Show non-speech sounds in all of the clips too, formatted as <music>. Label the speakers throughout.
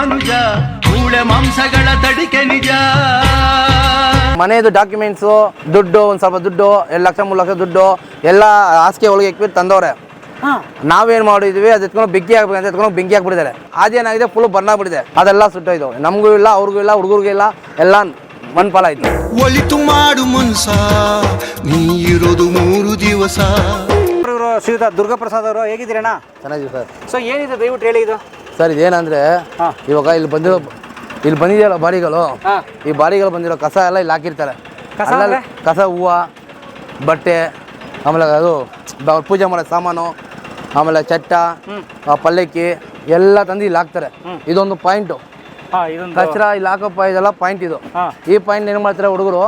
Speaker 1: ಮನುಜ ಮೂಳೆ ಮಾಂಸಗಳ ತಡಿಕೆ ನಿಜ.
Speaker 2: ಮನೆಯದು ಡಾಕ್ಯುಮೆಂಟ್ಸು ದುಡ್ಡು ಒಂದು ಸ್ವಲ್ಪ ದುಡ್ಡು ಎರಡು ಲಕ್ಷ ಮೂರು ಲಕ್ಷ ದುಡ್ಡು ಎಲ್ಲ ಹಾಸಿಗೆ ಒಳಗೆ ಇಕ್ಬಿಟ್ಟು ತಂದವ್ರೆ.
Speaker 3: ಹಾ.
Speaker 2: ನಾವೇನ್ ಮಾಡಿದ್ವಿ ಅದು ಎತ್ಕೊಂಡು ಬೆಂಕಿ ಹಾಕ್ಬೇಕು ಅಂತ ಎತ್ಕೊಂಡು ಬೆಂಕಿ ಹಾಕ್ಬಿಟ್ಟಿದ್ದಾರೆ ಅದೇನಾಗಿದೆ ಫುಲ್ ಬರ್ನ್ ಆಗ್ಬಿಟ್ಟಿದೆ ಅದೆಲ್ಲ ಸುಟ್ಟೋಯ್ತು. ನಮಗೂ ಇಲ್ಲ ಅವ್ರಿಗೂ ಇಲ್ಲ ಹುಡುಗರಿಗೂ ಇಲ್ಲ ಎಲ್ಲ ಮನ್ಪಾಲ ಆಯ್ತು
Speaker 1: ಒಲಿತು ಮಾಡು ಮನ್ಸ ನೀ ಇರೋದು ಮೂರು ದಿವಸ.
Speaker 3: ಇವರು ಶ್ರೀಯುತ ದುರ್ಗಾಪ್ರಸಾದ್ ಅವರು ಹೇಗಿದ್ದೀರಣ್ಣ
Speaker 2: ಚೆನ್ನಾಗಿದೆ ಸರ್.
Speaker 3: ಸೊ ಏನಿದೆ ದಯವಿಟ್ಟು ಹೇಳಿ ಇದು?
Speaker 2: ಸರ್ ಇದೇನಂದ್ರೆ
Speaker 3: ಹಾ.
Speaker 2: ಇವಾಗ ಇಲ್ಲಿ ಬಂದಿರೋ ಇಲ್ಲಿ ಬಂದಿದೆಯಲ್ಲ ಬಾಡಿಗಳು
Speaker 3: ಹಾ.
Speaker 2: ಈ ಬಾಡಿಗಳು ಬಂದಿರೋ ಕಸ ಎಲ್ಲ ಇಲ್ಲಿ ಹಾಕಿರ್ತಾರೆ.
Speaker 3: ಕಸ
Speaker 2: ಅಲ್ಲಲ್ಲಿ? ಕಸ ಹೂವು ಬಟ್ಟೆ ಆಮೇಲೆ ಅದು ಪೂಜೆ ಮಾಡೋ ಸಾಮಾನು ಆಮೇಲೆ ಚಟ್ಟ ಆ ಪಲ್ಲಕ್ಕಿ ಎಲ್ಲ ತಂದು ಇಲ್ಲಿ ಹಾಕ್ತಾರೆ. ಇದೊಂದು ಪಾಯಿಂಟು.
Speaker 3: ಕಚ್ರ ಇದೊಂದು
Speaker 2: ಕಚರ ಇಲ್ಲಿ ಹಾಕಪ್ಪ ಇದೆಲ್ಲ ಪಾಯಿಂಟ್ ಇದು.
Speaker 3: ಹಾ.
Speaker 2: ಈ ಪಾಯಿಂಟ್ ಏನು ಮಾಡ್ತಾರೆ ಹುಡುಗರು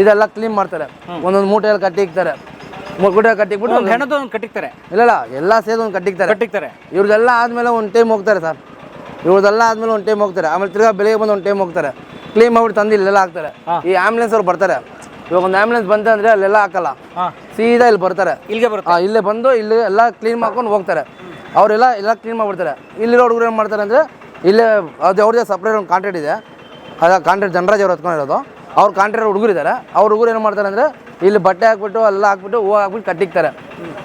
Speaker 2: ಇದೆಲ್ಲ ಕ್ಲೀನ್ ಮಾಡ್ತಾರೆ. ಒಂದೊಂದು ಮೂಟೆಯಲ್ಲಿ ಕಟ್ಟಿ ಇಕ್ತಾರೆ. ಮೂಟೆ ಕಟ್ಟಿಕ್ಬಿಟ್ಟು
Speaker 3: ಒಂದು ಹೆಣದ ಒಂದು ಕಟ್ಟಿಕ್ತಾರೆ.
Speaker 2: ಇಲ್ಲ ಎಲ್ಲ ಸೇರಿ ಒಂದು ಕಟ್ಟಿಕ್ತಾರೆ.
Speaker 3: ಕಟ್ಟಿಕ್ತಾರೆ.
Speaker 2: ಇವ್ರದೆಲ್ಲ ಆದ್ಮೇಲೆ ಒಂದು ಟೈಮ್ ಹೋಗ್ತಾರೆ ಸರ್. ಇವ್ರದೆಲ್ಲ ಆದ್ಮೇಲೆ ಒಂದು ಟೈಮ್ ಹೋಗ್ತಾರೆ. ಆಮೇಲೆ ತಿರ್ಗಾ ಬೆಳಿಗ್ಗೆ ಬಂದು ಒಂದು ಟೈಮ್ ಹೋಗ್ತಾರೆ. ಕ್ಲೀನ್ ಮಾಡ್ಬಿಟ್ಟು ತಂದು ಇಲ್ಲೆಲ್ಲ ಹಾಕ್ತಾರೆ. ಈ ಆಂಬುಲೆನ್ಸ್ ಅವ್ರು ಬರ್ತಾರೆ. ಇವಾಗ ಒಂದು ಆಂಬುಲೆನ್ಸ್ ಬಂತಂದ್ರೆ ಅಲ್ಲೆಲ್ಲ ಹಾಕಲ್ಲ. ಸೀದಾ ಇಲ್ಲಿ ಬರ್ತಾರೆ.
Speaker 3: ಇಲ್ಲಿಗೆ ಬರುತ್ತೆ.
Speaker 2: ಆ, ಇಲ್ಲೇ ಬಂದು ಇಲ್ಲಿ ಎಲ್ಲ ಕ್ಲೀನ್ ಮಾಡ್ಕೊಂಡು ಹೋಗ್ತಾರೆ. ಅವರೆಲ್ಲ ಎಲ್ಲ ಕ್ಲೀನ್ ಮಾಡ್ಬಿಡ್ತಾರೆ. ಇಲ್ಲಿರೋ ಹುಡುಗರು ಏನು ಮಾಡ್ತಾರೆ ಅಂದ್ರೆ ಇಲ್ಲೇ ಅದು ಅವ್ರದ್ದೇ ಸಪ್ರೇಟ್ ಒಂದು ಕಾಂಟ್ರಾಕ್ಟ್ ಇದೆ. ಅದ ಕಾಂಟ್ರಾಕ್ಟ್ ಜನರಾಜ್ ಅವ್ರು ಹತ್ಕೊಂಡಿರೋದು. ಅವ್ರ ಕಾಂಟ್ರಾಕ್ಟ್ ಹುಡುಗರು ಇದ್ದಾರೆ ಅವ್ರ ಹುಡುಗರು ಏನು ಮಾಡ್ತಾರೆ ಅಂದರೆ ಇಲ್ಲಿ ಬಟ್ಟೆ ಹಾಕ್ಬಿಟ್ಟು ಎಲ್ಲ ಹಾಕ್ಬಿಟ್ಟು ಹೂವು ಹಾಕ್ಬಿಟ್ಟು ಕಟ್ಟಿಕ್ತಾರೆ.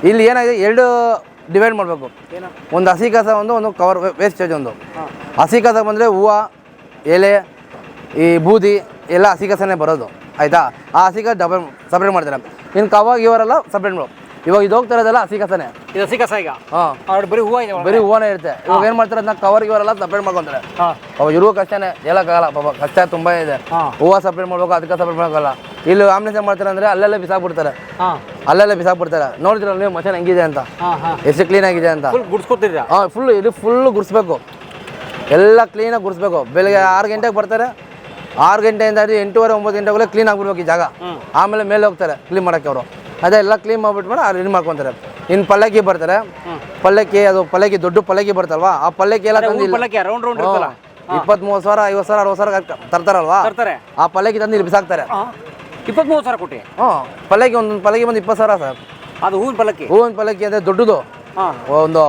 Speaker 2: ಇಲ್ಲಿ ಏನಾಗಿದೆ ಎರಡು ಡಿವೈಡ್ ಮಾಡಬೇಕು. ಒಂದು ಹಸಿ ಕಸ ಒಂದು ಒಂದು ಕವರ್ ವೇಸ್ಟೇಜ್ ಒಂದು. ಹಸಿ ಕಸ ಬಂದರೆ ಹೂವು ಎಲೆ ಈ ಬೂದಿ ಎಲ್ಲ ಹಸಿ ಕಸನೇ ಬರೋದು. ಆಯಿತಾ? ಆ ಹಸಿ ಕಸ ಡಬಲ್ ಸಪ್ರೇಟ್ ಮಾಡ್ತಾರೆ. ಇನ್ನು ಕವ ಇವರೆಲ್ಲ ಸಪ್ರೇಟ್ ಮಾಡು ಇವಾಗ ಇದು ಹೋಗ್ತಾ ಇರೋದಲ್ಲ ಹಸಿ ಕಸನೇ
Speaker 3: ಇದು ಹಸಿ ಕಸ ಈಗ.
Speaker 2: ಹಾಂ.
Speaker 3: ಅವ್ರು ಬರೀ ಹೂವ ಇದೆ.
Speaker 2: ಬರೀ ಹೂವನೇ ಇರುತ್ತೆ. ಇವಾಗ ಏನ್ ಮಾಡ್ತಾರೆ ಅದನ್ನ ಕವರ್ ಇವರೆಲ್ಲ ಸಪ್ರೇಟ್ ಮಾಡ್ಕೊಂತಾರೆ. ಅವಾಗ ಇರುವ ಕಷ್ಟನೇ. ಹೇಳಕ್ಕಾಗಲ್ಲ ಪಾಪ ಕಷ್ಟ ತುಂಬಾ ಇದೆ. ಹೂವ ಸಪ್ರೇಟ್ ಮಾಡ್ಬೇಕು ಅದಕ್ಕೆ ಸಪ್ರೇಟ್ ಮಾಡೋಕ್ಕಲ್ಲ ಇಲ್ಲಿ ಆಂಬುಲೆನ್ಸ್ ಏನ್ ಮಾಡ್ತಾರೆ ಅಂದ್ರೆ ಅಲ್ಲೆಲ್ಲ ಬಿಸಾಕ್ಬಿಡ್ತಾರೆ. ಅಲ್ಲೆಲ್ಲ ಬಿಸಾಕ್ಬಿಡ್ತಾರೆ. ನೋಡಿದ್ರೆ ನೀವು ಮಷನ್ ಹೆಂಗಿದೆ ಅಂತ? ಎಷ್ಟು ಕ್ಲೀನ್ ಆಗಿದೆ ಅಂತ?
Speaker 3: ಫುಲ್ ಗುಡ್ಸ್ಕೊತಿದ್ದೀರಾ?
Speaker 2: ಹಾಂ ಫುಲ್ ಇದು ಫುಲ್ ಗುಡಿಸ್ಬೇಕು. ಎಲ್ಲ ಕ್ಲೀನಾಗಿ ಗುಡಿಸ್ಬೇಕು. ಬೆಳಿಗ್ಗೆ ಆರು ಗಂಟೆಗೆ ಬರ್ತಾರೆ. ಆರು ಗಂಟೆಯಿಂದ ಎಂಟೂವರೆ ಒಂಬತ್ತು ಗಂಟೆಗೆ ಕ್ಲೀನ್ ಆಗ್ಬಿಡ್ಬೇಕು ಈ ಜಾಗ. ಆಮೇಲೆ ಮೇಲೆ ಹೋಗ್ತಾರೆ ಕ್ಲೀನ್ ಮಾಡೋಕ್ಕೆ ಅವರು. ಅದೇ ಎಲ್ಲ ಕ್ಲೀನ್ ಮಾಡ್ಬಿಟ್ಟು ಮೇಲೆ ಅಲ್ಲಿ ಇದು ಮಾಡ್ಕೊತಾರೆ ಇನ್ನು ಪಲ್ಲಕ್ಕಿ ಬರ್ತಾರೆ. ಪಲ್ಲಕ್ಕಿ ಅದು ಪಲ್ಲಕ್ಕಿ ದೊಡ್ಡ ಪಲ್ಲಕ್ಕಿ ಬರ್ತಲ್ವಾ? ಆ ಪಲ್ಲಕ್ಕಿ ಎಲ್ಲ ತಂದು
Speaker 3: ಪಲ್ಲಕ್ಕಿ ರೌಂಡ್ ರೌಂಡ್ ಇರ್ತಲ್ಲ
Speaker 2: ಇಪ್ಪತ್ತ್ ಮೂವತ್ತು ಸಾವಿರ ಐವತ್ತು ಸಾವಿರ ಅರವತ್ತು ಸಾವಿರ ತರ್ತಾರಲ್ವಾ?
Speaker 3: ತರ್ತಾರೆ.
Speaker 2: ಆ ಪಲ್ಲಕ್ಕಿ ತಂದು ಇಲ್ಲಿ ಬಿಸಾಕ್ತಾರೆ.
Speaker 3: ಇಪ್ಪತ್ಮೂವತ್ತು ಸಾವಿರ ಕೊಟ್ಟಿ?
Speaker 2: ಹ್ಞೂ ಪಲ್ಲಕ್ಕಿ ಒಂದು ಪಲ್ಲಕ್ಕಿ ಒಂದು ಇಪ್ಪತ್ತು ಸಾವಿರ ಸರ್.
Speaker 3: ಅದು ಹೂವಿನ ಪಲ್ಲಕ್ಕಿ?
Speaker 2: ಹೂವಿನ ಪಲ್ಲಕ್ಕಿ ಅಂದ್ರೆ ದೊಡ್ಡದು. ಒಂದು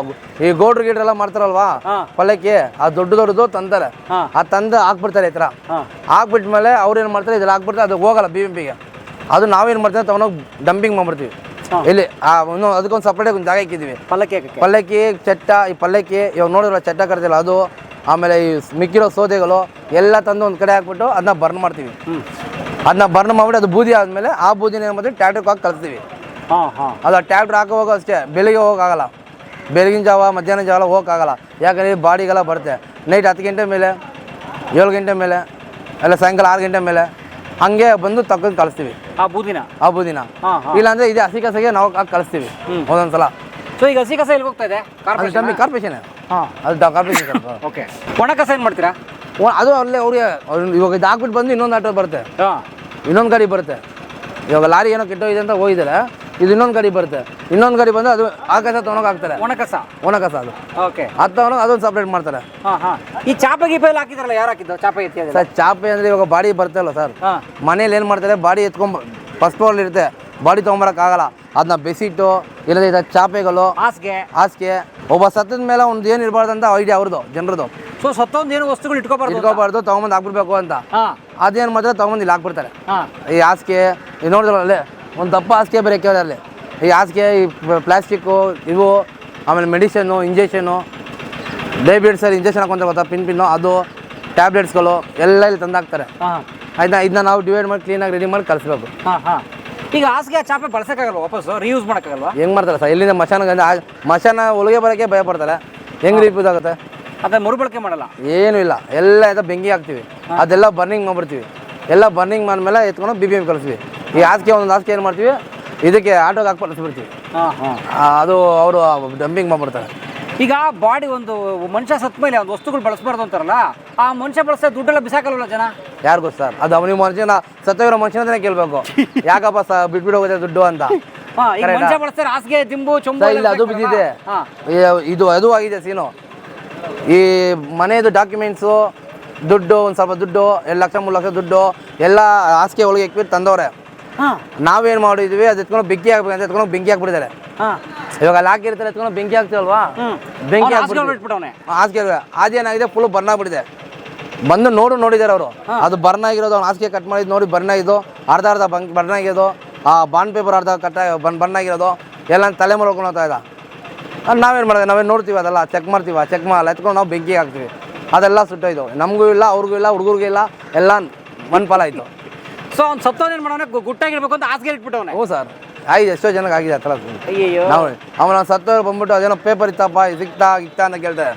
Speaker 2: ಈ ಗೋಡ್ರು ಗೀಡ್ರೆಲ್ಲ ಮಾಡ್ತಾರಲ್ವಾ? ಪಲ್ಲಕ್ಕಿ ಆ ದೊಡ್ಡ ದೊಡ್ಡದು ತಂತಾರೆ.
Speaker 3: ಹಾ.
Speaker 2: ಆ ತಂದು ಹಾಕ್ಬಿಡ್ತಾರೆ ಈ
Speaker 3: ತರ
Speaker 2: ಹಾಕ್ಬಿಟ್ಮೇಲೆ ಅವ್ರು ಏನು ಮಾಡ್ತಾರೆ ಇದ್ರಲ್ಲಿ ಹಾಕ್ಬಿಡ್ತಾರೆ ಅದು ಹೋಗಲ್ಲ ಬಿ ಎಂ ಪಿಗೆ ಅದು ನಾವೇನು ಮಾಡ್ತೀವಿ ತಗೊಂಡೋಗಿ ಡಂಪಿಂಗ್ ಮಾಡ್ಬಿಡ್ತೀವಿ. ಇಲ್ಲಿ ಆ ಒಂದು ಅದಕ್ಕೊಂದು ಸಪ್ರೇಟಾಗಿ ಒಂದು ಜಾಗ ಇಕ್ಕಿದ್ದೀವಿ.
Speaker 3: ಪಲ್ಲಕ್ಕಿ
Speaker 2: ಪಲ್ಲಕ್ಕಿ ಚಟ್ಟ ಈ ಪಲ್ಲಕ್ಕಿ ಇವಾಗ ನೋಡಿದ್ರೆ ಚಟ್ಟ ಕರ್ತಿಲ್ಲ ಅದು ಆಮೇಲೆ ಈ ಮಿಕ್ಕಿರೋ ಸೋದೆಗಳು ಎಲ್ಲ ತಂದು ಒಂದು ಕಡೆ ಹಾಕ್ಬಿಟ್ಟು ಅದನ್ನ ಬರ್ನ್ ಮಾಡ್ತೀವಿ. ಅದನ್ನ ಬರ್ನ್ ಮಾಡ್ಬಿಟ್ಟು ಅದು ಬೂದಿ ಆದಮೇಲೆ ಆ ಬೂದಿನ ಏನು ಮಾಡ್ತೀವಿ ಟ್ಯಾಕ್ಟ್ರಿಗೆ ಹಾಕಿ ಕಳಿಸ್ತೀವಿ.
Speaker 3: ಹಾ ಹಾ.
Speaker 2: ಅದು ಟ್ಯಾಕ್ಟ್ರ್ ಹಾಕೋವಾಗ ಅಷ್ಟೇ ಬೆಳಿಗ್ಗೆ ಹೋಗೋಕ್ಕಾಗಲ್ಲ ಬೆಳಗಿನ ಜಾವ ಮಧ್ಯಾಹ್ನ ಜಾವ ಹೋಗೋಕ್ಕಾಗಲ್ಲ ಯಾಕಂದರೆ ಬಾಡಿಗೆಲ್ಲ ಬರುತ್ತೆ. ನೈಟ್ ಹತ್ತು ಗಂಟೆ ಮೇಲೆ ಏಳು ಗಂಟೆ ಮೇಲೆ ಎಲ್ಲ ಸಾಯಂಕಾಲ ಆರು ಗಂಟೆ ಮೇಲೆ. ಹಂಗೆ ಬಂದು ತಗೊಂಡು ಕಳಿಸ್ತೀವಿ.
Speaker 3: ಆ ಬೂದಿನ?
Speaker 2: ಆ ಬೂದಿನ.
Speaker 3: ಹಾ ಹಾ.
Speaker 2: ಇಲ್ಲಾಂದರೆ ಇದೆ ಹಸಿ ಕಸಗೆ ನಾವು ಹಾಕಿ ಕಳಿಸ್ತೀವಿ ಒಂದೊಂದು ಸಲ
Speaker 3: ಸೊ ಈಗ ಹಸಿ ಕಸ ಎಲ್ಲಿ ಹೋಗ್ತಾ ಇದೆ
Speaker 2: ಅದು
Speaker 3: ಕಾರ್ಪೊರೇಷನ್
Speaker 2: ಕಾರ್ಪೊರೇಷನ್
Speaker 3: ಹಾಂ.
Speaker 2: ಅದು ಕಾರ್ಪೊರೇಷನ್
Speaker 3: ಓಕೆ ಒಣ ಕಸ ಏನು ಮಾಡ್ತೀರಾ?
Speaker 2: ಅದು ಅಲ್ಲೇ ಅವ್ರಿಗೆ ಅವ್ರು ಇವಾಗ ಇದು ಹಾಕ್ಬಿಟ್ಟು ಬಂದು ಇನ್ನೊಂದು ಆಟೋ ಬರುತ್ತೆ.
Speaker 3: ಹಾ.
Speaker 2: ಇನ್ನೊಂದು ಗಾಡಿ ಬರುತ್ತೆ. ಇವಾಗ ಲಾರಿ ಏನೋ ಕೆಟ್ಟೋಗಿದೆ ಅಂತ ಹೋಗಿದ್ದಾರೆ ಇದು ಇನ್ನೊಂದು ಗಾಡಿ ಬರುತ್ತೆ. ಇನ್ನೊಂದು ಗಾಡಿ ಬಂದು ಅದು ಆ ಕಸ ತೊಗೊಂಡೋಗಿ ಹಾಕ್ತಾರೆ
Speaker 3: ಒಣ ಕಸ?
Speaker 2: ಒಣ ಕಸ ಅದು.
Speaker 3: ಓಕೆ.
Speaker 2: ಅದು ತೊಗೊಂಡೋಗಿ ಅದೊಂದು ಸಪ್ರೇಟ್ ಮಾಡ್ತಾರೆ.
Speaker 3: ಹಾ ಹಾ. ಈ ಚಾಪೆ ಗೀಪ ಎಲ್ಲ ಹಾಕಿದ್ರಲ್ಲ ಯಾರು ಹಾಕಿದ್ದು? ಚಾಪೆ ಎತ್ತಿ
Speaker 2: ಸರ್ ಚಾಪೆ ಅಂದ್ರೆ ಇವಾಗ ಬಾಡಿ ಬರ್ತಲ್ಲ ಸರ್.
Speaker 3: ಹಾ.
Speaker 2: ಮನೇಲಿ ಏನು ಮಾಡ್ತಾರೆ ಬಾಡಿ ಎತ್ಕೊಂಡ್ ಫಸ್ಟ್ ಫ್ಲೋರ್ ಇರುತ್ತೆ. ಬಾಡಿ ತೊಗೊಂಬರಕ್ಕಾಗಲ್ಲ ಅದನ್ನ ಬೆಸಿಟ್ಟು ಇಲ್ಲದ ಇದು ಚಾಪೆಗಳು
Speaker 3: ಹಾಸಿಗೆ.
Speaker 2: ಹಾಸಿಗೆ. ಒಬ್ಬ ಸತ್ತದ ಮೇಲೆ ಒಂದು ಏನು ಇರಬಾರ್ದು ಅಂತ ಐಡಿಯಾ ಅವ್ರದ್ದು ಜನರದು
Speaker 3: ಸೊ ಸತ್ತೊಂದು ಏನು ವಸ್ತುಗಳು ಇಟ್ಕೋಬಾರ್ದು.
Speaker 2: ಇಟ್ಕೋಬಾರ್ದು ತೊಗೊಂಬಂದು ಹಾಕ್ಬಿಡ್ಬೇಕು ಅಂತ.
Speaker 3: ಅದೇನ್
Speaker 2: ಅದೇನು ಮಾಡ್ತಾರೆ ತೊಗೊಂಬಂದು ಇಲ್ಲಿ ಹಾಕ್ಬಿಡ್ತಾರೆ. ಈ ಹಾಸಿಗೆ ನೋಡಿದ್ರಲ್ಲೇ ನೋಡಿದ್ರಲ್ಲ ಅಲ್ಲೇ? ಒಂದು ದಪ್ಪ ಹಾಸಿಗೆ ಬೇರೆ ಕೇಳಿದ್ರೆ ಅಲ್ಲಿ ಈ ಹಾಸಿಗೆ ಈ ಪ್ಲಾಸ್ಟಿಕ್ಕು ಇವು ಆಮೇಲೆ ಮೆಡಿಷನ್ನು ಇಂಜೆಕ್ಷನು ಡಯಾಬಿಟಿಸಲ್ಲಿ ಇಂಜೆಕ್ಷನ್ ಹಾಕೊಂತಾರೆ ಗೊತ್ತಾ? ಪಿನ್ ಪಿನ್ನು ಅದು ಟ್ಯಾಬ್ಲೆಟ್ಸ್ಗಳು ಎಲ್ಲ ಇಲ್ಲಿ ತಂದು ಹಾಕ್ತಾರೆ
Speaker 3: ಹಾ.
Speaker 2: ಆಯ್ತಾ? ಇದನ್ನ ನಾವು ಡಿವೈಡ್ ಮಾಡಿ ಕ್ಲೀನಾಗಿ ರೆಡಿ ಮಾಡಿ ಕಳಿಸ್ಬೇಕು.
Speaker 3: ಈಗ ಹಾಸಿಗೆ ಚಾಪೆ ಬಳಸೋಕ್ಕಾಗಲ್ಲ ವಾಪಸ್ ರೀಯೂಸ್ ಮಾಡೋಕ್ಕಾಗಲ್ವಾ?
Speaker 2: ಹೆಂಗೆ ಮಾಡ್ತಾರೆ ಸರ್? ಇಲ್ಲಿಂದ ಮಶಾನ ಮಶಾನ ಒಳಗೆ ಬರೋಕ್ಕೆ ಭಯ ಪಡ್ತಾರೆ. ಹೆಂಗೆ ರೀಪ್ಯೂಸ್ ಆಗುತ್ತೆ?
Speaker 3: ಅದನ್ನ ಮರುಬಳಕೆ ಮಾಡಲ್ಲ.
Speaker 2: ಏನೂ ಇಲ್ಲ. ಎಲ್ಲ ಇದು ಬೆಂಕಿ ಹಾಕ್ತೀವಿ. ಅದೆಲ್ಲ ಬರ್ನಿಂಗ್ ಮಾಡ್ಬಿಡ್ತೀವಿ. ಎಲ್ಲ ಬರ್ನಿಂಗ್ ಮಾಡಿದ್ಮೇಲೆ ಎತ್ಕೊಂಡು ಬಿ ಬಿ ಎಂ ಕಳಿಸ್ತೀವಿ. ಈ ಹಾಸಿಗೆ ಒಂದು ಹಾಸಿಗೆ ಏನು ಮಾಡ್ತೀವಿ? ಇದಕ್ಕೆ ಆಟೋಗೆ ಹಾಕಿ ಬಿಡ್ತೀವಿ
Speaker 3: ಹಾ ಹಾ.
Speaker 2: ಅದು ಅವರು ಡಂಪಿಂಗ್ ಮಾಡ್ಬಿಡ್ತಾರೆ.
Speaker 3: ಈಗ ಬಾಡಿ ಒಂದು ಮನುಷ್ಯ ಸತ್ತ ಮೇಲೆ ಒಂದು ವಸ್ತುಗಳು ಬಳಸಬಾರ್ದು ಅಂತಾರಲ್ಲ ಆ ಮನುಷ್ಯ ಬಳಸ ದುಡ್ಡೆಲ್ಲ ಬಿಸಾಕಲ್ವಲ್ಲ ಜನ?
Speaker 2: ಯಾರು ಗೊತ್ತು ಸರ್? ಅದು ಅವನಿಗೆ ಮನುಷ್ಯನ ಸತ್ತೋಗಿರೋ ಮನುಷ್ಯನೇ ಕೇಳಬೇಕು. ಯಾಕಪ್ಪ ಸ ಬಿಟ್ಬಿಟ್ಟು ಹೋಗುತ್ತೆ ದುಡ್ಡು ಅಂತ?
Speaker 3: ಹಾ ಈಗ ಮನುಷ್ಯ ಬಳಸ್ತಾರೆ ಹಾಸಿಗೆ ದಿಂಬು ಚೊಂಬು
Speaker 2: ಇಲ್ಲ ಅದು? ಬಿದ್ದಿದೆ.
Speaker 3: ಹಾ.
Speaker 2: ಈ- ಇದು ಅದು ಆಗಿದೆ ಸೀನು. ಈ ಮನೆಯದು ಡಾಕ್ಯುಮೆಂಟ್ಸು ದುಡ್ಡು ಒಂದು ಸ್ವಲ್ಪ ದುಡ್ಡು ಎರಡು ಲಕ್ಷ ಮೂರು ಲಕ್ಷ ದುಡ್ಡು ಎಲ್ಲ ಹಾಸಿಗೆ ಒಳಗೆ ಇಕ್ಬಿಟ್ಟು ತಂದವ್ರೆ. ನಾವೇನು ಮಾಡಿದ್ವಿ ಅದು ಎತ್ಕೊಂಡು ಬೆಂಕಿ ಹಾಕ್ಬೇಕು ಅಂತ ಎತ್ಕೊಂಡು ಬೆಂಕಿ ಹಾಕ್ಬಿಟ್ಟಿದ್ದಾರೆ.
Speaker 3: ಹಾ.
Speaker 2: ಇವಾಗ ಅಲ್ಲಿ ಹಾಕಿರ್ತಾರೆ ಎತ್ಕೊಂಡು ಬೆಂಕಿ ಹಾಕ್ತೀವಲ್ವಾ. ಬೆಂಕಿ
Speaker 3: ಅವ್ನು
Speaker 2: ಹಾಕ್ಬಿಡ್ತೀವಿ.
Speaker 3: ಹಾಸ್ಕೊಂಡು ಬಿಟ್ಬಿಟ್ಟವ್ನೆ.
Speaker 2: ಹಾಸಿಗೆ ಅದೇನಾಗಿದೆ ಫುಲ್ ಬರ್ನ್ ಆಗ್ಬಿಟ್ಟಿದೆ. ಬಂದು ನೋಡು ನೋಡಿದಾರೆ ಅವರು. ಅದು ಬರ್ನ್ ಆಗಿರೋದು ಅವ್ನು ಹಾಸಿಗೆ ಕಟ್ ಮಾಡಿದ್ ನೋಡಿ ಬರ್ನ್ ಆಗಿದ್ದು ಅರ್ಧ ಅರ್ಧ ಬಂಕ್ ಬರ್ನ್ ಆಗಿರೋದು ಆ ಬಾಂಡ್ ಪೇಪರ್ ಅರ್ಧ ಕಟ್ ಬನ್ ಬರ್ನ್ ಆಗಿರೋದು ಎಲ್ಲ ತಲೆ ಮಾಡ್ಕೊಂಡು ಹೋಗ್ತಾ ಇದ್ದ ನಾವೇನ್ ಮಾಡೋದು ನಾವೇನು ನೋಡ್ತೀವಿ ಅದೆಲ್ಲ ಚೆಕ್ ಮಾಡ್ತೀವಿ ಚೆಕ್ ಮಾಡಲ್ಲ ಎತ್ಕೊಂಡು ನಾವು ಬೆಂಕಿ ಹಾಕ್ತೀವಿ. ಅದೆಲ್ಲ ಸುಟ್ಟೋಯ್ತು. ನಮಗೂ ಇಲ್ಲ ಅವ್ರಿಗೂ ಇಲ್ಲ ಹುಡುಗರಿಗೂ ಇಲ್ಲ ಎಲ್ಲ ಮನ್ಪಾಲ ಫಲ ಆಯಿತು.
Speaker 3: ಸೊ ಅವ್ನು ಸತ್ತೋನ್ ಏನ್ ಮಾಡೋಣ ಗುಟ್ಟಾಗಿರ್ಬೇಕು ಅಂತ ಹಾಸಿಗೆ ಇಟ್ಬಿಟ್ಟವನೆ.
Speaker 2: ಹ್ಞೂ ಸರ್. ಆಯ್ತು ಎಷ್ಟೋ ಜನಕ್ಕೆ ಆಗಿದೆ ಆ ಥರ
Speaker 3: ಅವ್ನು
Speaker 2: ನಾವು ಅವನ ಸತ್ತೋರು ಬಂದ್ಬಿಟ್ಟು ಅದೇನೋ ಪೇಪರ್ ಇತ್ತಪ್ಪ ಇದು ಸಿಕ್ತಾ ಇಕ್ತಾ ಅಂತ ಕೇಳ್ತಾರೆ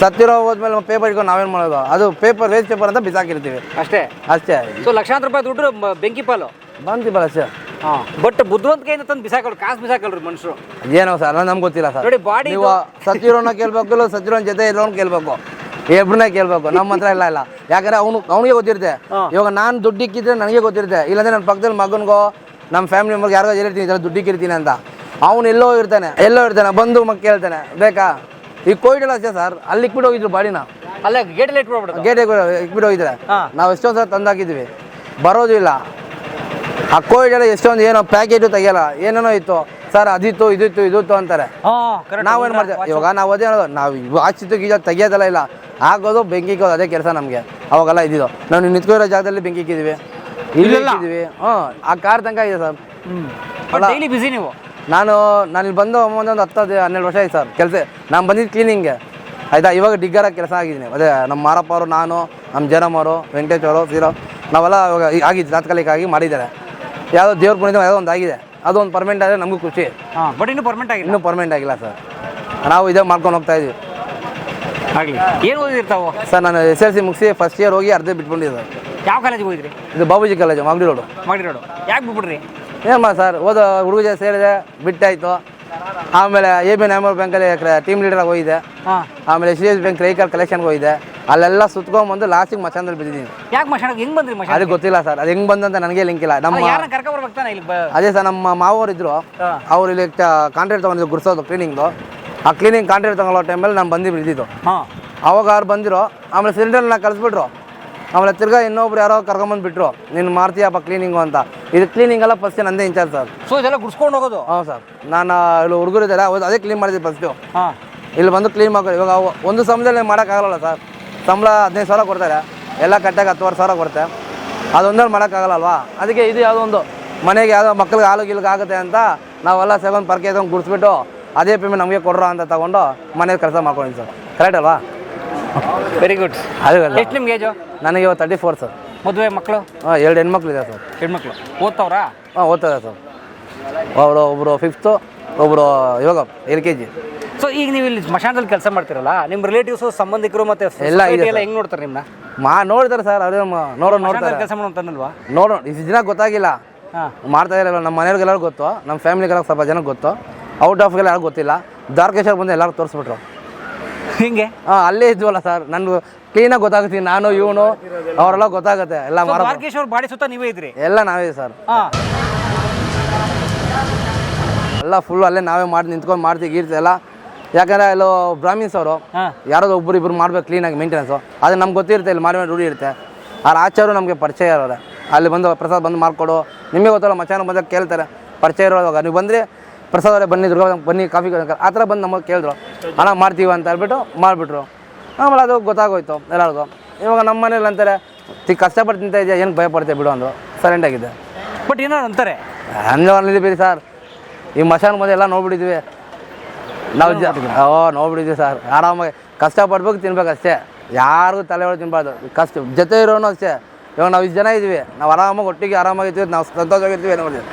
Speaker 2: ಸತ್ತಿರೋ ಹೋದ್ಮೇಲೆ ಪೇಪರ್ ಇಟ್ಕೊಂಡು ನಾವೇನು ಮಾಡೋದು? ಅದು ಪೇಪರ್ ವೇಸ್ಟ್ ಪೇಪರ್ ಅಂತ ಬಿಸಾಕಿರ್ತೀವಿ.
Speaker 3: ಅಷ್ಟೇ.
Speaker 2: ಅಷ್ಟೇ.
Speaker 3: ಸೊ ಲಕ್ಷಾಂತರ ರೂಪಾಯಿ ದುಡ್ಡು ಮ- ಬೆಂಕಿ ಪಾಲು?
Speaker 2: ಸರ್ ಅಷ್ಟೇ.
Speaker 3: ಬಟ್ ಬುದ್ಧಿವಂತಿಕೆಯಿಂದ ತಂದು ಬಿಸಾಕಲ್ರು ಕಾಸು ಬಿಸಾಕಲ್ರಿ ಮನುಷ್ಯರು.
Speaker 2: ಏನೋ ಸರ್ ನಮ್ಗೆ ಗೊತ್ತಿಲ್ಲ ಸರ್.
Speaker 3: ನೋಡಿ ಬಾಡಿ
Speaker 2: ನೀವು ಸತ್ತಿರೋನ ಕೇಳ್ಬೇಕು ಇಲ್ಲ ಸತ್ತಿರೋನ ಜೊತೆ ಇರೋನ್ ಕೇಳ್ಬೇಕು. ಇಬ್ಬರನ್ನೇ ಕೇಳ್ಬೇಕು ನಮ್ಮ ಹತ್ರ ಇಲ್ಲ ಇಲ್ಲ. ಯಾಕಂದ್ರೆ ಅವನು ಅವನಿಗೆ ಗೊತ್ತಿರುತ್ತೆ. ಇವಾಗ ನಾನು ದುಡ್ಡು ಇಕ್ಕಿದ್ರೆ ನನಗೆ ಗೊತ್ತಿರುತ್ತೆ. ಇಲ್ಲಾಂದ್ರೆ ನನ್ನ ಪಕ್ಕದಲ್ಲಿ ಮಗನಿಗೋ ನಮ್ಮ ಫ್ಯಾಮಿಲಿ ಮೆಂಬರ್ಗೆ ಯಾರಿಗೋ ಹೇಳಿರ್ತೀನಿ ಈ ಥರ ದುಡ್ಡು ಇಕ್ಕಿರ್ತೀನಿ ಅಂತ. ಅವನು ಎಲ್ಲೋ ಇರ್ತಾನೆ ಎಲ್ಲೋ ಇರ್ತಾನೆ ಬಂದು ಮಗ ಕೇಳ್ತಾನೆ. ಬೇಕಾ? ಈ ಕೋವಿಡ್ ಅಷ್ಟೇ ಸರ್. ಅಲ್ಲಿ ಇಕ್ಬಿಟ್ಟು ಹೋಗಿದ್ರು ಬಾಡಿನ.
Speaker 3: ಅಲ್ಲೇ ಗೇಟಲ್ಲಿ ಇಟ್ಬಿಡ್ಬಿಡುದು
Speaker 2: ಗೇಟ್ ಇಕ್ಬಿಟ್ಟು ಹೋಗಿದ್ರೆ. ನಾವು ಎಷ್ಟೊಂದು ಸಲ ತಂದಾಕಿದ್ವಿ ಬರೋದು ಇಲ್ಲ. ಆ ಕೋವಿಡ್ ಎಲ್ಲ ಎಷ್ಟೊಂದು ಏನೋ ಪ್ಯಾಕೇಜು ತೆಗಿಯಲ್ಲ ಏನೇನೋ ಇತ್ತು. ಸರ್ ಅದಿತ್ತು ಇದಿತ್ತು ಇದಿತ್ತು ಅಂತಾರೆ. ನಾವೇನು ಮಾಡ್ತೇವೆ? ಇವಾಗ ನಾವು ಅದೇ ನಾವು ಆಚಿತ್ತು ಗೀಜ ತೆಗಿಯೋದಲ್ಲ ಇಲ್ಲ. ಹಾಕೋದು ಬೆಂಕಿ ಇಕ್ಕೋದು ಅದೇ ಕೆಲಸ ನಮಗೆ. ಅವಾಗೆಲ್ಲ ಇದ್ದಿದ್ದು. ನಾವು ನೀವು ನಿಂತ್ಕೊಂಡಿರೋ ಜಾಗದಲ್ಲಿ ಬೆಂಕಿ ಇಕ್ಕಿದ್ವಿ. ಇಲ್ಲಿ? ಇಕ್ಕಿದ್ವಿ. ಹ್ಞೂ ಆ ಕಾರ್ ತನಕ ಇದೆ ಸರ್.
Speaker 3: ಡೈಲಿ ಬಿಸಿ ನೀವು.
Speaker 2: ನಾನು ನಾನು ಇಲ್ಲಿ ಬಂದು ಒಂದೊಂದು ಹತ್ತು ಹನ್ನೆರಡು ವರ್ಷ ಆಯ್ತು ಸರ್. ಕೆಲಸ ನಾನು ಬಂದಿದ್ದು ಕ್ಲೀನಿಂಗೆ ಆಯಿತಾ? ಇವಾಗ ಡಿಗ್ಗರ ಕೆಲಸ ಆಗಿದ್ದೀನಿ. ಅದೇ ನಮ್ಮ ಮಾರಪ್ಪ ಅವರು ನಾನು ನಮ್ಮ ಜನಮ್ ಅವರು ವೆಂಕಟೇಶ್ ಅವರು ಸೀರೋ ನಾವೆಲ್ಲ ಇವಾಗ ಆಗಿದೆ ಆಗಿದ್ದು ತಾತ್ಕಾಲಿಕವಾಗಿ ಮಾಡಿದ್ದಾರೆ. ಯಾವುದೋ ದೇವ್ರ ಪುಣ್ಯದ ಯಾವುದೋ ಒಂದು ಆಗಿದೆ. ಅದು ಒಂದು ಪರ್ಮೆಂಟ್ ಆದರೆ ನಮಗೂ ಖುಷಿ.
Speaker 3: ಹಾಂ ಬಟ್ ಇನ್ನೂ ಪರ್ಮೆಂಟ್ ಆಗಿಲ್ಲ.
Speaker 2: ಇನ್ನೂ ಪರ್ಮೆಂಟ್ ಆಗಿಲ್ಲ ಸರ್. ನಾವು ಇದೇ ಮಾಡ್ಕೊಂಡು ಹೋಗ್ತಾ ಇದೀವಿ.
Speaker 3: ಆಗಲಿ. ಏನು ಓದಿರ್ತಾವು?
Speaker 2: ಸರ್ ನಾನು ಎಸ್ ಎಲ್ ಸಿ ಮುಗಿಸಿ ಫಸ್ಟ್ ಇಯರ್ ಹೋಗಿ ಅರ್ಧ ಬಿಟ್ಕೊಂಡಿದ್ದೆ
Speaker 3: ಯಾವ ಕಾಲೇಜಿಗೆ ಹೋಗಿದ್ರಿ?
Speaker 2: ಇದು ಬಾಬುಜಿ ಕಾಲೇಜು ಮಾಗಡಿ ರೋಡು
Speaker 3: ಮಾಡಿ ರೋಡು ಯಾಕೆ ಬಿಟ್ಬಿಡ್ರಿ
Speaker 2: ಏನಮ್ಮ ಸರ್ ಓದೋ ಹುಡುಗ ಜೊತೆ ಸೇರಿದೆ ಬಿಟ್ಟಾಯಿತು. ಆಮೇಲೆ ಎ ಬಿ ನ್ಯಾಮಲ್ ಬ್ಯಾಂಕಲ್ಲಿ ಟೀಮ್ ಲೀಡರ್ ಹೋಗಿದೆ
Speaker 3: ಹಾಂ.
Speaker 2: ಆಮೇಲೆ H D S bank credit card ಕಲೆಕ್ಷನ್ಗೆ ಹೋಗಿದೆ ಅಲ್ಲೆಲ್ಲ ಸುತ್ಕೊಂಬಂದು ಲಾಸ್ಟಿಗೆ ಮಚಾನದಲ್ಲಿ ಬಿದ್ದಿದ್ದೀನಿ.
Speaker 3: ಯಾಕೆ ಮಶಾಣಕ್ಕೆ ಹೆಂಗ್ ಬಂದ್ರಿ ಮಶಾಣ
Speaker 2: ಅದಕ್ಕೆ ಗೊತ್ತಿಲ್ಲ ಸರ್ ಅದು ಹೆಂಗೆ ಬಂದಂತ ನನಗೆ ಲಿಂಕ್ ಇಲ್ಲ. ನಮ್ಮ
Speaker 3: ಯಾರನ್ನ ಕರ್ಕೊ ಬರ್ಬೇಕು ತಾನೆ ಇಲ್ಲಿ ಬ
Speaker 2: ಅದೇ ಸರ್ ನಮ್ಮ ಮಾವವ್ರು ಇದ್ರು. ಅವ್ರು ಇಲ್ಲಿ ಕಾಂಟ್ರಾಕ್ಟ್ ತೊಗೊಂಡಿದ್ದು ಗುರ್ಸೋದು ಕ್ಲೀನಿಂಗ್ದು ಆ ಕ್ಲೀನಿಂಗ್ ಕಾಂಟ್ರಾಕ್ಟ್ ತಗೊಳ್ಳೋ ಟೈಮಲ್ಲಿ ನಾನು ಬಂದು ಬಿದ್ದಿದ್ದು
Speaker 3: ಹಾಂ.
Speaker 2: ಅವಾಗ ಅವ್ರು ಬಂದಿರೋ ಆಮೇಲೆ ಸಿಲಿಂಡರ್ನ ಕಳಿಸ್ಬಿಟ್ರು. ಆಮೇಲೆ ತಿರ್ಗಾ ಇನ್ನೊಬ್ರು ಯಾರೋ ಕರ್ಕೊಂಬಂದ್ಬಿಟ್ರು ನೀನು ಮಾಡ್ತೀಯಪ್ಪ ಕ್ಲೀನಿಂಗು ಅಂತ. ಇದು ಕ್ಲೀನಿಂಗ್ ಎಲ್ಲ ಫಸ್ಟ್ ನಂದೇ ಇಂಚಾರ್ಜ್ ಸರ್
Speaker 3: ಸೊ ಇದೆಲ್ಲ ಗುಡ್ಸ್ಕೊಂಡು ಹೋಗೋದು?
Speaker 2: ಹಾಂ ಸರ್ ನಾನು ಇಲ್ಲಿ ಹುಡುಗರು ಇದ್ದಾರೆ ಅವ್ರು ಅದೇ ಕ್ಲೀನ್ ಮಾಡಿದ್ದೆ ಫಸ್ಟು
Speaker 3: ಹಾಂ.
Speaker 2: ಇಲ್ಲಿ ಬಂದು ಕ್ಲೀನ್ ಮಾಡ್ಕೊ ಇವಾಗ ಅವು- ಒಂದು ಸಂಬಳದಲ್ಲಿ ಮಾಡೋಕ್ಕಾಗಲ್ಲ ಸರ್ ಸಂಬಳ ಹದಿನೈದು ಸಾವಿರ ಕೊಡ್ತಾರೆ. ಎಲ್ಲ ಕಟ್ಟಾಗಿ ಹತ್ತುವರೆ ಸಾವಿರ ಕೊಡ್ತೆ ಅದೊಂದಲ್ಲಿ ಮಾಡೋಕ್ಕಾಗಲ್ಲವಾ ಅಲ್ವಾ? ಅದಕ್ಕೆ ಇದು ಯಾವುದೋ ಒಂದು ಮನೆಗೆ ಯಾವುದೋ ಮಕ್ಳಿಗೆ ಹಾಲು ಗಿಲ್ಗೆ ಆಗುತ್ತೆ ಅಂತ ನಾವೆಲ್ಲ ಸೆವೆನ್ ಪರ್ಕೆ ತಗೊಂಡು ಗುಡಿಸ್ಬಿಟ್ಟು ಅದೇ ಪೇಮೆಂಟ್ ನಮಗೆ ಕೊಡ್ರ ಅಂತ ತಗೊಂಡು ಮನೇಲಿ ಕೆಲಸ ಮಾಡ್ಕೊಂಡಿದ್ದೀನಿ ಸರ್. ಕರೆಕ್ಟ್ ಅಲ್ವಾ?
Speaker 3: ವೆರಿ ಗುಡ್
Speaker 2: ಅದು
Speaker 3: ಎಷ್ಟು ನಿಮ್ಗೆ ಏಜು
Speaker 2: ನನಗೆ ಇವಾಗ ತರ್ಟಿ ಫೋರ್ ಸರ್.
Speaker 3: ಮದುವೆ ಮಕ್ಕಳು
Speaker 2: ಹಾಂ ಎರಡು ಹೆಣ್ಮಕ್ಳು ಇದೆ ಸರ್.
Speaker 3: ಹೆಣ್ಮಕ್ಳು. ಓದ್ತವ್ರಾ?
Speaker 2: ಹಾಂ ಓದ್ತದೆ ಸರ್. ಅವರು ಒಬ್ಬರು ಫಿಫ್ತು ಒಬ್ಬರು ಇವಾಗ ಎಲ್ ಕೆ ಜಿ.
Speaker 3: ಸೊ ಈಗ ನೀವು ಇಲ್ಲಿ ಸ್ಮಶಾನದಲ್ಲಿ ಕೆಲಸ ಮಾಡ್ತಿರಲ್ಲ ನಿಮ್ಮ ರಿಲೇಟಿವ್ಸು ಸಂಬಂಧಿಕರು ಮತ್ತೆ
Speaker 2: ಎಲ್ಲ ಇದೆಲ್ಲ
Speaker 3: ಹೆಂಗೆ ಎಲ್ಲ
Speaker 2: ಸರ್.
Speaker 3: ಹೆಂಗ್ ನೋಡ್ತಾರೆ ನಿಮ್ಮನ್ನ
Speaker 2: ಮಾ ನೋಡ್ತಾರೆ ಸರ್ ಅದೇ ನೋಡೋ ನೋಡ್ತಾರೆ.
Speaker 3: ಕೆಲಸ ಮಾಡೋಂತಲ್ವಾ ನೋಡೋಣ
Speaker 2: ನೋಡೋ ಇಷ್ಟು ಜನ ಗೊತ್ತಾಗಿಲ್ಲ.
Speaker 3: ಹಾಂ.
Speaker 2: ಮಾಡ್ತಾ ಇರಲ್ಲ ನಮ್ಮ ಮನೆಯವ್ರಿಗೆಲ್ಲರೂ ಗೊತ್ತು. ನಮ್ಮ ಫ್ಯಾಮಿಲಿಗೆಲ್ಲ ಸ್ವಲ್ಪ ಜನಕ್ಕೆ ಗೊತ್ತು. ಔಟ್ ಆಫ್ಗೆಲ್ಲ ಯಾರು ಗೊತ್ತಿಲ್ಲ. ದ್ವಾರಕೇಶ್ವರ ಬಂದು ಎಲ್ಲರೂ ತೋರಿಸ್ಬಿಟ್ರು.
Speaker 3: ಹಿಂಗೆ?
Speaker 2: ಹಾಂ ಅಲ್ಲೇ ಇದ್ವಲ್ಲ ಸರ್ ನನಗೆ ಕ್ಲೀನಾಗಿ ಗೊತ್ತಾಗುತ್ತೆ. ನಾನು ಇವನು ಅವರೆಲ್ಲ ಗೊತ್ತಾಗುತ್ತೆ. ಎಲ್ಲ ಮಾರ
Speaker 3: ದ್ವಾರಕೇಶ್ವರ ಬಾಡಿ ಸುತ್ತ ನೀವೇ ಇದ್ರಿ?
Speaker 2: ಎಲ್ಲ ನಾವೇ ಸರ್
Speaker 3: ಹಾಂ.
Speaker 2: ಎಲ್ಲ ಫುಲ್ ಅಲ್ಲೇ ನಾವೇ ಮಾಡಿ ನಿಂತ್ಕೊಂಡು ಮಾಡ್ತೀವಿ ಗೀರ್ತಿ ಎಲ್ಲ. ಯಾಕಂದರೆ ಇಲ್ಲೋ ಬ್ರಾಹ್ಮಿನ್ಸ್ ಅವರು
Speaker 3: ಯಾರೋ
Speaker 2: ಯಾರಾದ್ರು ಒಬ್ಬರು ಇಬ್ಬರು ಮಾಡ್ಬೇಕು ಕ್ಲೀನಾಗಿ ಮೇಂಟೆನೆನ್ಸು ಅದು ನಮ್ಗೆ ಗೊತ್ತಿರುತ್ತೆ ಇಲ್ಲಿ ಮಾಡಿ ಮಾಡಿ ರೂಢಿ ಇರುತ್ತೆ. ಆ ಆಚಾರು ನಮಗೆ ಪರಿಚಯ ಇರೋರೆ. ಅಲ್ಲಿ ಬಂದು ಪ್ರಸಾದ್ ಬಂದು ಮಾಡಿಕೊಡು ನಿಮಗೆ ಗೊತ್ತಲ್ಲ ಮಚಾನ ಬಂದಾಗ ಕೇಳ್ತಾರೆ. ಪರಿಚಯ ಇರೋವಾಗ. ನೀವು ಬಂದರೆ ಪ್ರಸಾದ್ ಅವರೇ ಬನ್ನಿ ದುರ್ಗಾ ಬನ್ನಿ ಕಾಫಿ. ಆ ಥರ ಬಂದು ನಮಗೆ ಕೇಳಿದ್ರು. ಅಣ್ಣ ಮಾಡ್ತೀವಿ ಅಂತ ಹೇಳ್ಬಿಟ್ಟು ಮಾಡಿಬಿಟ್ರು. ಆಮೇಲೆ ಅದು ಗೊತ್ತಾಗೋಯ್ತು ಎಲ್ಲರಿಗೂ. ಇವಾಗ ನಮ್ಮ ಮನೇಲಿ ಅಂತಾರೆ ತಿ ಕಷ್ಟಪಟ್ಟು ತಿಂತ ಇದೆಯಾ? ಏನು ಭಯ ಬಿಡು ಅಂದರು. ಸೈಲೆಂಟ್ ಆಗಿದೆ.
Speaker 3: ಬಟ್ ಏನೋ ಅಂತಾರೆ?
Speaker 2: ಹಂಗೆ ಬೇರೆ ಸರ್. ಈ ಮಶಾನ್ ಮುಂದೆ ಎಲ್ಲ ನೋಡ್ಬಿಟ್ಟಿದ್ವಿ. ನಾವು ಜ ಓ ನೋಡ್ಬಿಟ್ಟಿದ್ವಿ ಸರ್. ಆರಾಮಾಗಿ ಕಷ್ಟಪಡ್ಬೇಕು ತಿನ್ಬೇಕು ಅಷ್ಟೇ. ಯಾರಿಗೂ ತಲೆ ಒಳಗೆ ತಿನ್ಬಾರ್ದು. ಕಷ್ಟ ಜೊತೆ ಇರೋನು ಅಷ್ಟೇ. ಇವಾಗ ನಾವು ಇಷ್ಟು ಜನ ಇದ್ದೀವಿ ನಾವು ಆರಾಮಾಗಿ ಒಟ್ಟಿಗೆ ಆರಾಮಾಗಿರ್ತೀವಿ ನಾವು ಸಂತೋಷವಾಗಿರ್ತೀವಿ ಏನು ಮಾಡ್ತೀವಿ